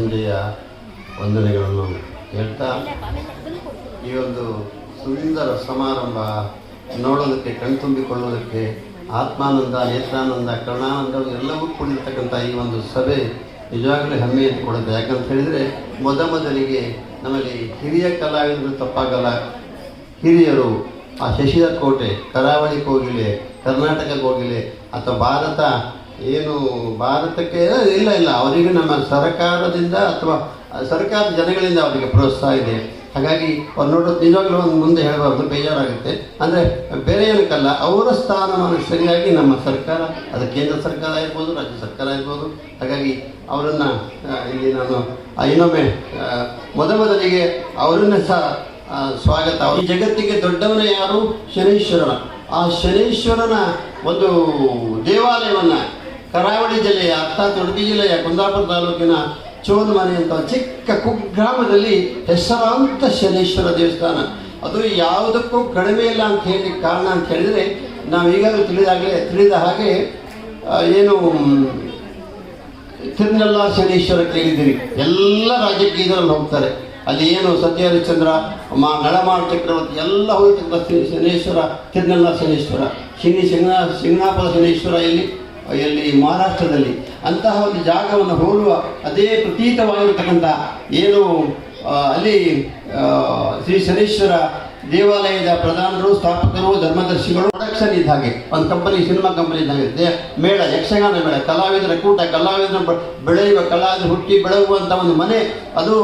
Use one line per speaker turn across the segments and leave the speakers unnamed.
ಸಂಜೆಯ ವಂದನೆಗಳನ್ನು ಹೇಳ್ತಾ ಈ ಒಂದು ಸುಂದರ ಸಮಾರಂಭ ನೋಡೋದಕ್ಕೆ ಕಣ್ತುಂಬಿಕೊಳ್ಳೋದಕ್ಕೆ ಆತ್ಮಾನಂದ, ನೇತ್ರಾನಂದ, ಕರುಣಾನಂದ ಎಲ್ಲವೂ ಕೂಡಿರ್ತಕ್ಕಂಥ ಈ ಒಂದು ಸಭೆ ನಿಜವಾಗಲೂ ಹೆಮ್ಮೆ ಕೊಡುತ್ತೆ ಯಾಕಂತ ಹೇಳಿದರೆ ಮೊದಮೊದಲಿಗೆ ಮೊದಲಿಗೆ ನಮ್ಮಲ್ಲಿ ಹಿರಿಯ ಕಲಾವಿದರು ತಪ್ಪಾಗಲ್ಲ. ಹಿರಿಯರು ಆ ಶಶಿಧರ್ ಕೋಟೆ, ಕರಾವಳಿ ಕೋಗಿಲೆ, ಕರ್ನಾಟಕ ಕೋಗಿಲೆ, ಅಥವಾ ಭಾರತ ಏನು ಭಾರತಕ್ಕೆ ಇಲ್ಲ ಇಲ್ಲ. ಅವರಿಗೆ ನಮ್ಮ ಸರ್ಕಾರದಿಂದ ಅಥವಾ ಸರ್ಕಾರ ಜನಗಳಿಂದ ಅವರಿಗೆ ಪ್ರೋತ್ಸಾಹ ಇದೆ. ಹಾಗಾಗಿ ಅವ್ರು ನೋಡೋದು ನಿಜವಾಗ್ಲೂ ಒಂದು ಮುಂದೆ ಹೇಳಬಾರ್ದು ಬೇಜಾರಾಗುತ್ತೆ. ಅಂದರೆ ಬೇರೆ ಏನಕ್ಕಲ್ಲ, ಅವರ ಸ್ಥಾನಮಾನ ಸರಿಯಾಗಿ ನಮ್ಮ ಸರ್ಕಾರ, ಅದು ಕೇಂದ್ರ ಸರ್ಕಾರ ಇರ್ಬೋದು ರಾಜ್ಯ ಸರ್ಕಾರ ಇರ್ಬೋದು ಹಾಗಾಗಿ ಅವರನ್ನು ಇಲ್ಲಿ ನಾನು ಇನ್ನೊಮ್ಮೆ ಮೊದ ಮೊದಲಿಗೆ ಅವರನ್ನು ಸಹ ಸ್ವಾಗತ. ಈ ಜಗತ್ತಿಗೆ ದೊಡ್ಡವನ ಯಾರು? ಶನೀಶ್ವರನ. ಆ ಶನೀಶ್ವರನ ಒಂದು ದೇವಾಲಯವನ್ನು ಕರಾವಳಿ ಜಿಲ್ಲೆಯ ಅರ್ಥಾತ್ ಉಡುಪಿ ಜಿಲ್ಲೆಯ ಕುಂದಾಪುರ ತಾಲೂಕಿನ ಚೋನ್ಮನೆ ಅಂತ ಚಿಕ್ಕ ಕುಗ್ರಾಮದಲ್ಲಿ ಹೆಸರಾಂತ ಶನೇಶ್ವರ ದೇವಸ್ಥಾನ. ಅದು ಯಾವುದಕ್ಕೂ ಕಡಿಮೆ ಇಲ್ಲ ಅಂತ ಹೇಳಿ ಕಾರಣ ಅಂತ ಹೇಳಿದರೆ ನಾವು ಈಗಾಗಲೇ ತಿಳಿದಾಗಲೇ ತಿಳಿದ ಹಾಗೆ ಏನು, ತಿರುನೆಲ್ಲ ಶನೇಶ್ವರ ಕೇಳಿದ್ದೀರಿ. ಎಲ್ಲ ರಾಜ್ಯಕ್ಕೆ ಇದರಲ್ಲಿ ಹೋಗ್ತಾರೆ. ಅಲ್ಲಿ ಏನು ಸತ್ಯ ಹರಿಶ್ಚಂದ್ರ ಮಾ, ನಳಮಾಳ ಚಕ್ರವರ್ತಿ ಎಲ್ಲ ಹೋಗ್ತಕ್ಕಂಥ ಶನಿ- ಶನೇಶ್ವರ, ತಿರುನೆಲ್ಲ ಶನೇಶ್ವರ. ಶನಿ ಶಿಂಗನಾ ಶಿಂಗನಾಪದ ಶನೇಶ್ವರ ಎಲ್ಲಿ? ಎಲ್ಲಿ ಮಹಾರಾಷ್ಟ್ರದಲ್ಲಿ ಅಂತಹ ಒಂದು ಜಾಗವನ್ನು ಹೋಲುವ ಅದೇ ಪ್ರತೀತವಾಗಿರ್ತಕ್ಕಂಥ ಏನು ಅಲ್ಲಿ ಶ್ರೀ ಶನೇಶ್ವರ ದೇವಾಲಯದ ಪ್ರಧಾನರು, ಸ್ಥಾಪಕರು, ಧರ್ಮದರ್ಶಿಗಳು, ಪ್ರೊಡಕ್ಷನ್ ಇದ್ದ ಹಾಗೆ, ಒಂದು ಕಂಪನಿ, ಸಿನಿಮಾ ಕಂಪನಿ ಇದ್ದ ಹಾಗೆ ಮೇಳ, ಯಕ್ಷಗಾನ ಮೇಳ, ಕಲಾವಿದರ ಕೂಟ, ಕಲಾವಿದರ ಬೆಳೆಯುವ, ಕಲಾವಿದ ಹುಟ್ಟಿ ಬೆಳಗುವಂಥ ಒಂದು ಮನೆ, ಅದು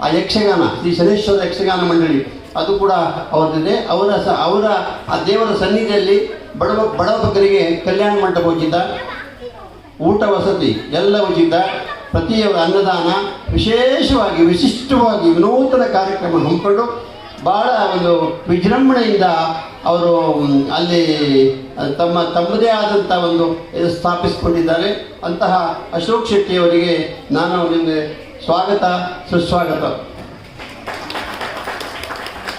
ಆ ಯಕ್ಷಗಾನ, ಶ್ರೀ ಶನೇಶ್ವರ ಯಕ್ಷಗಾನ ಮಂಡಳಿ. ಅದು ಕೂಡ ಅವರದಿದೆ ಅವರ ಸ, ಅವರ, ಆ ದೇವರ ಸನ್ನಿಧಿಯಲ್ಲಿ ಬಡವ, ಬಡವಕರಿಗೆ ಕಲ್ಯಾಣ ಮಂಟಪ ಉಚಿತ, ಊಟ ವಸತಿ ಎಲ್ಲ ಉಚಿತ ಪ್ರತಿಯವರ ಅನ್ನದಾನ ವಿಶೇಷವಾಗಿ, ವಿಶಿಷ್ಟವಾಗಿ ವಿನೂತನ ಕಾರ್ಯಕ್ರಮ ಹಮ್ಮಿಕೊಂಡು ಭಾಳ ಒಂದು ವಿಜೃಂಭಣೆಯಿಂದ ಅವರು ಅಲ್ಲಿ ತಮ್ಮ, ತಮ್ಮದೇ ಆದಂಥ ಒಂದು ಸ್ಥಾಪಿಸಿಕೊಂಡಿದ್ದಾರೆ. ಅಂತಹ ಅಶೋಕ್ ಶೆಟ್ಟಿಯವರಿಗೆ ನಾನು ನಿಮಗೆ ಸ್ವಾಗತ, ಸುಸ್ವಾಗತ.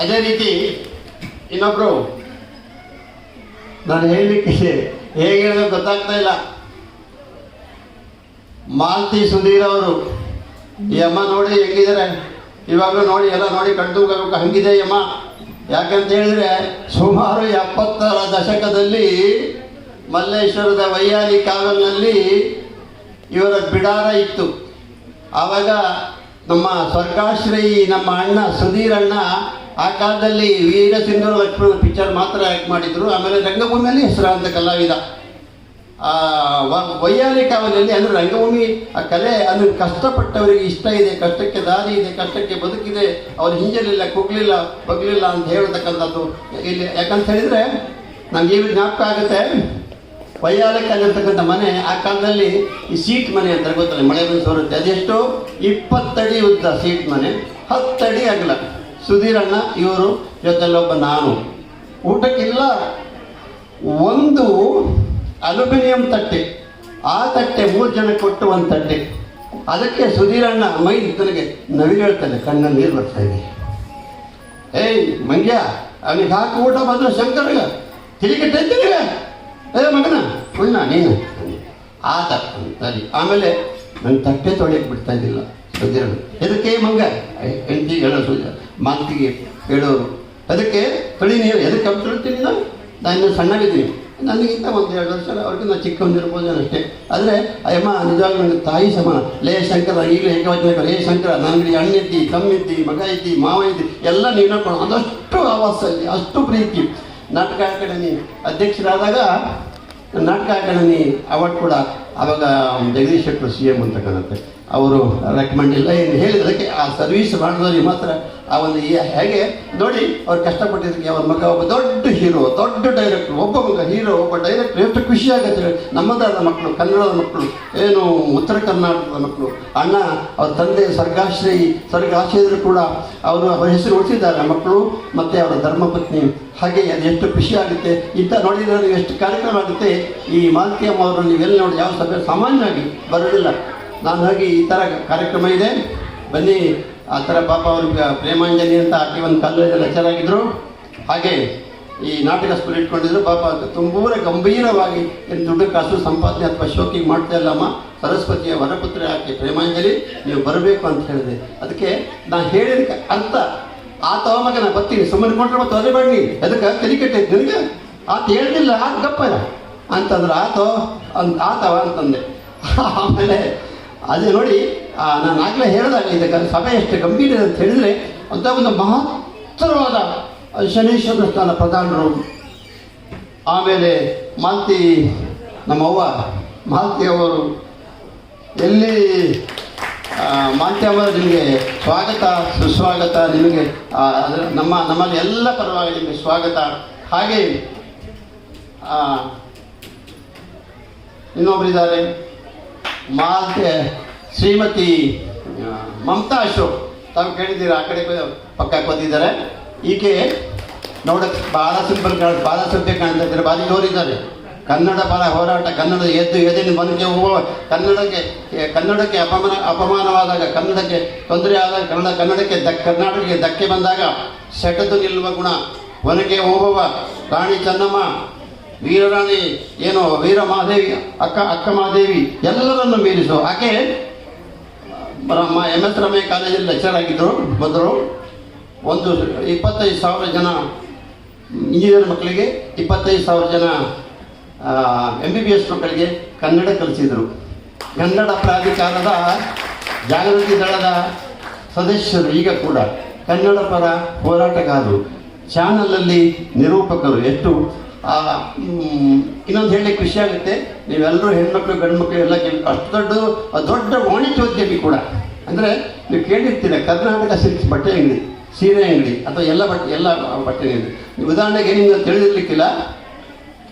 ಅದೇ ರೀತಿ ಇನ್ನೊಬ್ಬರು ನಾನು ಹೇಳಲಿಕ್ಕೆ ಹೇಗೆ ಹೇಳೋದು ಗೊತ್ತಾಗ್ತಾ ಇಲ್ಲ. ಮಾಲ್ತಿ ಸುಧೀರ್ ಅವರು, ಈ ಅಮ್ಮ ನೋಡಿ ಹೆಂಗಿದ್ದಾರೆ ಇವಾಗಲೂ ನೋಡಿ, ಎಲ್ಲ ನೋಡಿ ಕಣ್ತುಂಬಬೇಕು ಹಂಗಿದೆ ಯಮ್ಮ ಯಾಕಂತ ಹೇಳಿದ್ರೆ, ಸುಮಾರು ಎಪ್ಪತ್ತರ ದಶಕದಲ್ಲಿ ಮಲ್ಲೇಶ್ವರದ ವೈಯಾಲಿ ಕಾವಲಿನಲ್ಲಿ ಇವರ ಬಿಡಾರ ಇತ್ತು. ಆವಾಗ ನಮ್ಮ ಸ್ವರ್ಗಾಶ್ರಯಿ, ನಮ್ಮ ಅಣ್ಣ ಸುಧೀರ್ ಅಣ್ಣ ಆ ಕಾಲದಲ್ಲಿ ವೀರ ಸಿಂಧೂರ ಲಕ್ಷ್ಮಣ ಪಿಕ್ಚರ್ ಮಾತ್ರ ಆ್ಯಕ್ಟ್ ಮಾಡಿದ್ರು. ಆಮೇಲೆ ರಂಗಭೂಮಿಯಲ್ಲಿ ಹೆಸರಾಂತ ಕಲಾವಿದ. ವೈಯಾಲಿ ಕಾವಲಿಯಲ್ಲಿ ಅಂದರೆ ರಂಗಭೂಮಿ, ಆ ಕಲೆ ಅದನ್ನು ಕಷ್ಟಪಟ್ಟವರಿಗೆ ಇಷ್ಟ ಇದೆ, ಕಷ್ಟಕ್ಕೆ ದಾರಿ ಇದೆ, ಕಷ್ಟಕ್ಕೆ ಬದುಕಿದೆ, ಅವ್ರು ಹಿಂಜಲಿಲ್ಲ ಕುಗ್ಲಿಲ್ಲ, ಬಗ್ಲಿಲ್ಲ ಅಂತ ಹೇಳ್ತಕ್ಕಂಥದ್ದು ಇಲ್ಲಿ. ಯಾಕಂತ ಹೇಳಿದರೆ ನನಗೆ ಈ ಜ್ಞಾಪಕ ಆಗುತ್ತೆ. ವೈಯಾಲಕ್ಕಲ್ಲಿರ್ತಕ್ಕಂಥ ಮನೆ ಆ ಕಾಲದಲ್ಲಿ ಈ ಸೀಟ್ ಮನೆ ಅಂತ ಗೊತ್ತಲ್ಲ, ಮಳೆ ಬಂದು ಸೋರುತ್ತೆ ಅದೆಷ್ಟು? ಇಪ್ಪತ್ತಡಿ ಉದ್ದ ಸೀಟ್ ಮನೆ, ಹತ್ತಡಿ ಅಗಲ. ಸುಧೀರಣ್ಣ ಇವರು ಜೊತೆಯಲ್ಲೊಬ್ಬ ನಾನು. ಊಟಕ್ಕಿಲ್ಲ ಒಂದು ಅಲ್ಯೂಮಿನಿಯಂ ತಟ್ಟೆ, ಆ ತಟ್ಟೆ ಮೂರು ಜನ ಕೊಟ್ಟು ಒಂದು ತಟ್ಟೆ. ಅದಕ್ಕೆ ಸುಧೀರಣ್ಣ ಮೈ ನನಗೆ ನವಿಲು ಹೇಳ್ತಾನೆ, ಕಣ್ಣ ನೀರು ಬರ್ತಾ ಇದೆ. ಏಯ್, ಮಂಗ್ಯ, ಅವನಿಗೆ ಹಾಕಿ ಊಟ ಬಂದ್ರೆ ಶಂಕರ್ ತಿರುಗಿಟ್ಟಿದ್ದೀರಿ ಏ, ಮಗನ ಉಣ್ಣ ನೀನು. ಆತ ಸರಿ. ಆಮೇಲೆ ನನ್ನ ತಟ್ಟೆ ತೊಳೆಯಕ್ಕೆ ಬಿಡ್ತಾ ಇದ್ದಿಲ್ಲ ಸುಧೀರಣ್ಣ ಎದಕ್ಕೆ ಮಂಗ ಹೆಂಡತಿ ಹೇಳೋ ಸುಧ ಮಾತಿಗೆ ಹೇಳೋರು. ಅದಕ್ಕೆ ತೊಳಿ ನೀವು ಎದಕ್ಕೆ ಅಂತ ಹೇಳ್ತೀನಿ ನಾನು? ನಾನು ಇನ್ನೂ ಸಣ್ಣಗಿದ್ದೀನಿ. ನನಗಿಂತ ಒಂದು ಎರಡು ವರ್ಷ, ಅವ್ರಿಗೆ ನಾನು ಚಿಕ್ಕವನಿರ್ಬೋದು ಅಷ್ಟೇ. ಆದರೆ, ಅಯ್ಯಮ್ಮ, ನಿಜವಾಗ್ಲೂ ನನಗೆ ತಾಯಿ ಸಮಾನ ಲೇ ಶಂಕರ, ಈಗಲೇ ಏಕವಚನ ಲೇ ಶಂಕರ ನನಗೆ ಅಣ್ಣಿದ್ದಿ, ತಮ್ಮಿದ್ದಿ ಮಗ ಇದ್ದಿ ಮಾವ ಇದ್ದಿ ಎಲ್ಲ ನೀನು ನೋಡ್ಕೊಂಡು ಅದಷ್ಟು ಆವಾಸ ಇದೆ, ಅಷ್ಟು ಪ್ರೀತಿ. ನಾಟಕ ಅಕಾಡೆಮಿ ಅಧ್ಯಕ್ಷರಾದಾಗ, ನಾಟಕ ಅಕಾಡೆಮಿ ಅವಾರ್ಡ್ ಕೂಡ ಆವಾಗ ಜಗದೀಶ್ ಶೆಟ್ಟರು ಸಿ ಎಂ ಅಂತ ಕಾಣುತ್ತೆ. ಅವರು ರೆಕಮೆಂಡ್ ಇಲ್ಲ ಏನು ಹೇಳಿದಕ್ಕೆ ಆ ಸರ್ವಿಸ್ ಮಾಡಿದವ್ರಿಗೆ ಮಾತ್ರ ಆ ಒಂದು ಹೇಗೆ ನೋಡಿ, ಅವ್ರು ಕಷ್ಟಪಟ್ಟಿದ್ದಕ್ಕೆ ಅವ್ರ ಮಗ ಒಬ್ಬ ದೊಡ್ಡ ಹೀರೋ ದೊಡ್ಡ ಡೈರೆಕ್ಟ್ರು ಒಬ್ಬ ಮಗ ಹೀರೋ ಒಬ್ಬ ಡೈರೆಕ್ಟ್ರು ಎಷ್ಟು ಖುಷಿ ಆಗುತ್ತೆ ನಮ್ಮದಾದ ಮಕ್ಕಳು, ಕನ್ನಡದ ಮಕ್ಕಳು, ಏನು ಉತ್ತರ ಕರ್ನಾಟಕದ ಮಕ್ಕಳು, ಅಣ್ಣ, ಅವ್ರ ತಂದೆ ಸ್ವರ್ಗಾಶ್ರೀ ಸ್ವರ್ಗಾಶ್ರಯಿದ್ರು ಕೂಡ ಅವರು ಅವರ ಹೆಸರು ಉಳಿಸಿದ್ದಾರೆ ಮಕ್ಕಳು, ಮತ್ತು ಅವರ ಧರ್ಮಪತ್ನಿ. ಹಾಗೆ ಅದು ಎಷ್ಟು ಖುಷಿ ಆಗುತ್ತೆ ಇಂಥ ನೋಡಿದ್ರೆ ಎಷ್ಟು ಕಾರ್ಯಕ್ರಮ ಆಗುತ್ತೆ. ಈ ಮಾಲತಿಯಮ್ಮ ಅವರು ನೀವೆಲ್ಲ ನೋಡಿ, ಯಾವ ಸಭೆ ಸಾಮಾನ್ಯವಾಗಿ ಬರೋದಿಲ್ಲ ನಾನು ಹೋಗಿ ಈ ಥರ ಕಾರ್ಯಕ್ರಮ ಇದೆ. ಬನ್ನಿ, ಆ ಥರ ಪಾಪ ಅವರು ಪ್ರೇಮಾಂಜಲಿ ಅಂತ ಆಕೆ ಒಂದು ಕಾಲೇಜಲ್ಲಿ ಲೆಕ್ಚರ್ ಆಗಿದ್ದರು ಹಾಗೆ ಈ ನಾಟಕ ಸ್ಕೂಲ್ ಇಟ್ಕೊಂಡಿದ್ರು. ಪಾಪ ತುಂಬೂರ ಗಂಭೀರವಾಗಿ ಏನು ದುಡ್ಡು ಕಾಸು ಸಂಪಾದನೆ ಅಥವಾ ಶೋಕಿಗೆ ಮಾಡ್ತಾ ಇಲ್ಲಮ್ಮ ಸರಸ್ವತಿಯ ವರಪುತ್ರ ಆಕೆ ಪ್ರೇಮಾಂಜಲಿ, ನೀವು ಬರಬೇಕು ಅಂತ ಹೇಳಿದೆ. ಅದಕ್ಕೆ ನಾನು ಹೇಳಿದಕ್ಕೆ ಅರ್ಥ. ಆತ ನಾನು ಬರ್ತೀನಿ. ಸುಮ್ಮನೆ ಕೊಟ್ಟರೆ ಮತ್ತೆ ಅದೇ ಬನ್ನಿ. ಅದಕ್ಕೆ ತಲೆ ಕೆಟ್ಟೈತೆ ನಿನಗೆ? ಆತ ಹೇಳ್ದಿಲ್ಲ. ಆತ ಗಪ್ಪ ಅಂತಂದ್ರೆ ಆತೋ ಅಂತ ಆತವ ಅಂತಂದೆ. ಆಮೇಲೆ ಅದೇ ನೋಡಿ ನಾನು ಆಗಲೇ ಹೇಳಿದಾಗ ಇದಕ್ಕೆ ಸಭೆ ಎಷ್ಟು ಗಂಭೀರ ಅಂತ ಹೇಳಿದರೆ, ಅಂತ ಒಂದು ಮಹತ್ತರವಾದ ಶನೇಶ್ವರ ಸ್ಥಾನ ಪ್ರಧಾನರು. ಆಮೇಲೆ ಮಾಲ್ತಿ ನಮ್ಮವ್ವ, ಮಾಲ್ತಿ ಅವರು. ಎಲ್ಲಿ ಮಾಲ್ತಿ ಅವರು ನಿಮಗೆ ಸ್ವಾಗತ, ಸುಸ್ವಾಗತ, ನಿಮಗೆ ನಮ್ಮ, ನಮ್ಮಲ್ಲಿ ಎಲ್ಲ ಪರವಾಗಿ ನಿಮಗೆ ಸ್ವಾಗತ. ಹಾಗೆ ಇನ್ನೊಬ್ಬರಿದ್ದಾರೆ ಮಾಲ್ತೆ ಶ್ರೀಮತಿ ಮಮತಾ ಅಶೋಕ್. ತಾವು ಕೇಳಿದ್ದೀರ? ಆ ಕಡೆ ಪಕ್ಕ ಬಂದಿದ್ದಾರೆ ಈಕೆ ನೋಡಕ್ಕೆ ಭಾಳ ಸಿಂಪಲ್ ಕಾಣ ಭಾಳ ಸಭ್ಯ ಕಾಣ್ತಾ ಇದ್ದಾರೆ. ಭಾರಿ ಜೋರಿದ್ದಾರೆ. ಕನ್ನಡ ಪರ ಹೋರಾಟ, ಕನ್ನಡ ಎದ್ದು ಎದಿನ ಮನಕ್ಕೆ ಹೋಗುವ, ಕನ್ನಡಕ್ಕೆ ಕನ್ನಡಕ್ಕೆ ಅಪಮಾನ, ಅಪಮಾನವಾದಾಗ, ಕನ್ನಡಕ್ಕೆ ತೊಂದರೆ ಆದಾಗ, ಕನ್ನಡ, ಕನ್ನಡಕ್ಕೆ ದ, ಕರ್ನಾಟಕಕ್ಕೆ ಧಕ್ಕೆ ಬಂದಾಗ, ಸೆಟದು ನಿಲ್ಲುವ ಗುಣ ಒನಗೆ ಹೋಗುವ ರಾಣಿ ಚೆನ್ನಮ್ಮ ವೀರರಾಣಿ, ಏನು, ವೀರ ಮಹಾದೇವಿ, ಅಕ್ಕ ಅಕ್ಕ ಮಹಾದೇವಿ, ಎಲ್ಲರನ್ನು ಮೀರಿಸು. ಆಕೆ ನಮ್ಮ ಎಂ ಎಸ್. ರಮಯ್ಯ ಕಾಲೇಜಲ್ಲಿ ಲೆಕ್ಚರ್ ಆಗಿದ್ದರು ಬಂದರು. ಒಂದು ಇಪ್ಪತ್ತೈದು ಸಾವಿರ ಜನ ಇಂಜಿನಿಯರ್ ಮಕ್ಕಳಿಗೆ, ಇಪ್ಪತ್ತೈದು ಸಾವಿರ ಜನ ಎಂ ಬಿ ಬಿ ಎಸ್ ಮಕ್ಕಳಿಗೆ ಕನ್ನಡ ಕಲಿಸಿದರು. ಕನ್ನಡ ಪ್ರಾಧಿಕಾರದ ಜಾಗೃತಿ ದಳದ ಸದಸ್ಯರು ಈಗ ಕೂಡ ಕನ್ನಡ ಪರ ಹೋರಾಟಗಾರರು. ಚಾನಲಲ್ಲಿ ನಿರೂಪಕರು ಎಷ್ಟು ಇನ್ನೊಂದು ಹೇಳಲಿಕ್ಕೆ ಖುಷಿ ಆಗುತ್ತೆ. ನೀವೆಲ್ಲರೂ ಹೆಣ್ಮಕ್ಳು, ಗಂಡ್ಮಕ್ಳು ಎಲ್ಲ ಕೇಳಿ, ಅಷ್ಟು ದೊಡ್ಡ ದೊಡ್ಡ ವಾಣಿಜ್ಯೋದ್ಯಮಿ ಕೂಡ. ಅಂದರೆ ನೀವು ಕೇಳಿರ್ತೀರ ಕರ್ನಾಟಕ ಸಿಲ್ಕ್ಸ್ ಬಟ್ಟೆ ಅಂಗಡಿ, ಸೀರೆ ಅಂಗಡಿ, ಅಥವಾ ಎಲ್ಲ ಬಟ್ಟೆ ಎಲ್ಲ ಬಟ್ಟೆ ಅಂಗಡಿ. ಉದಾಹರಣೆಗೆ ನಿಮಗೆ ತಿಳಿದಿರ್ಲಿಕ್ಕಿಲ್ಲ.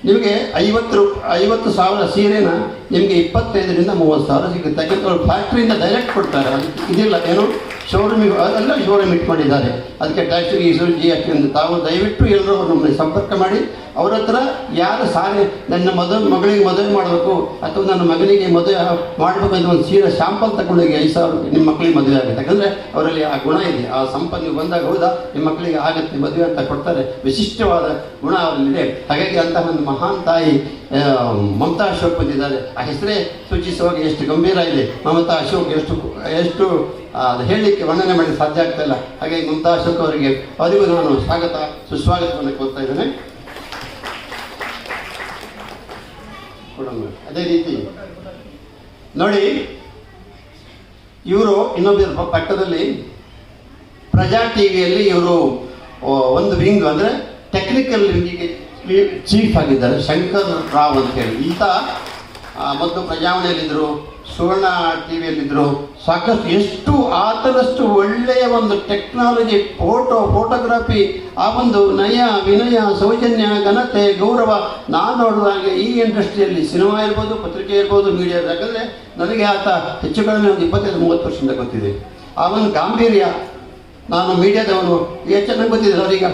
ನಿಮಗೆ ಐವತ್ತು ರೂ, ಐವತ್ತು ಸಾವಿರ ಸೀರೆನ ನಿಮಗೆ ಇಪ್ಪತ್ತೈದರಿಂದ ಮೂವತ್ತು ಸಾವಿರ ಸಿಗುತ್ತೆ. ಯಾಕಂದ್ರೆ ಅವ್ರು ಫ್ಯಾಕ್ಟ್ರಿಯಿಂದ ಡೈರೆಕ್ಟ್ ಕೊಡ್ತಾರೆ. ಅದು ಇದಿಲ್ಲ, ಏನು? ಶೋರೂಮಿಗೆ ಅದೆಲ್ಲ ಶೋರೂಮ್ ಇಟ್ಕೊಂಡಿದ್ದಾರೆ ಅದಕ್ಕೆ ಟ್ಯಾಕ್ಸ್ ಗೀಸು ಜಿ ಎಸ್ ಅಂತ ತಾವು ದಯವಿಟ್ಟು ಎಲ್ಲರೂ ನಮ್ಮನ್ನು ಸಂಪರ್ಕ ಮಾಡಿ, ಅವರ ಹತ್ರ ಯಾರು ಸಾಲ ನನ್ನ ಮದುವೆ, ಮಗಳಿಗೆ ಮದುವೆ ಮಾಡಬೇಕು ಅಥವಾ ನನ್ನ ಮಗನಿಗೆ ಮದುವೆ ಮಾಡಬೇಕು ಅಂತ ಒಂದು ಸೀರೆ, ಶಾಂಪಲ್ ತಗೊಂಡೋಗಿ ಐದು ಸಾವಿರ ನಿಮ್ಮ ಮಕ್ಕಳಿಗೆ ಮದುವೆ ಆಗುತ್ತೆ. ಯಾಕಂದರೆ ಅವರಲ್ಲಿ ಆ ಗುಣ ಇದೆ. ಆ ಸಂಪತ್ತು ನೀವು ಬಂದಾಗ ಹೌದಾ, ನಿಮ್ಮ ಮಕ್ಕಳಿಗೆ ಆಗುತ್ತೆ, ಮದುವೆ ಅಂತ ಕೊಡ್ತಾರೆ. ವಿಶಿಷ್ಟವಾದ ಗುಣ ಅವರಲ್ಲಿದೆ. ಹಾಗಾಗಿ ಅಂತಹ ಒಂದು ಮಹಾನ್ ತಾಯಿ ಮಮತಾ ಅಶೋಕ್ ಬಂದಿದ್ದಾರೆ. ಆ ಹೆಸರೇ ಸೂಚಿಸುವಾಗ ಎಷ್ಟು ಗಂಭೀರ ಇದೆ. ಮಮತಾ ಅಶೋಕ್ ಎಷ್ಟು ಎಷ್ಟು ಅದು ಹೇಳಲಿಕ್ಕೆ ವರ್ಣನೆ ಮಾಡಲಿಕ್ಕೆ ಸಾಧ್ಯ ಆಗ್ತಾಯಿಲ್ಲ ಹಾಗಾಗಿ ಮುಂತಾ ಅಶೋಕ್ ಅವರಿಗೆ ಅದಿಗೂ ನಾನು ಸ್ವಾಗತ, ಸುಸ್ವಾಗತವನ್ನು ಕೋರ್ತಾ ಇದ್ದೇನೆ. ಅದೇ ರೀತಿ, ನೋಡಿ, ಇವರು ಇನ್ನೊಬ್ಬರ ಪಕ್ಕದಲ್ಲಿ ಪ್ರಜಾ ಟಿವಿಯಲ್ಲಿ ಇವರು ಒಂದು ವಿಂಗ್ ಅಂದರೆ ಟೆಕ್ನಿಕಲ್ ವಿಂಗಿಗೆ ಚೀಫ್ ಆಗಿದ್ದಾರೆ, ಶಂಕರ್ ರಾವ್ ಅಂತ ಹೇಳಿ. ಈತ ಮೊದಲು ಪ್ರಜಾವಣೆಯಲ್ಲಿದ್ದರು. ಸುವರ್ಣ ಟಿ ವಿಯಲ್ಲಿದ್ದರು ಸಾಕಷ್ಟು ಎಷ್ಟು ಆತನಷ್ಟು ಒಳ್ಳೆಯ ಒಂದು ಟೆಕ್ನಾಲಜಿ, ಫೋಟೋ, ಫೋಟೋಗ್ರಫಿ, ಆ ಒಂದು ನಯ, ವಿನಯ, ಸೌಜನ್ಯ, ಘನತೆ, ಗೌರವ ನಾನು ನೋಡಿದಾಗ ಈ ಇಂಡಸ್ಟ್ರಿಯಲ್ಲಿ ಸಿನಿಮಾ ಇರ್ಬೋದು, ಪತ್ರಿಕೆ ಇರ್ಬೋದು ಮೀಡಿಯಾ ಯಾಕಂದರೆ ನನಗೆ ಆತ ಹೆಚ್ಚು ಕಡಿಮೆ ಒಂದು ಇಪ್ಪತ್ತೈದು, ಮೂವತ್ತು ವರ್ಷದಿಂದ ಗೊತ್ತಿದೆ. ಆ ಒಂದು ಗಾಂಭೀರ್ಯ ನಾನು ಮೀಡಿಯಾದವನು ಎಷ್ಟು ಚೆನ್ನಾಗಿ ಗೊತ್ತಿದೆ. ಅವರೀಗ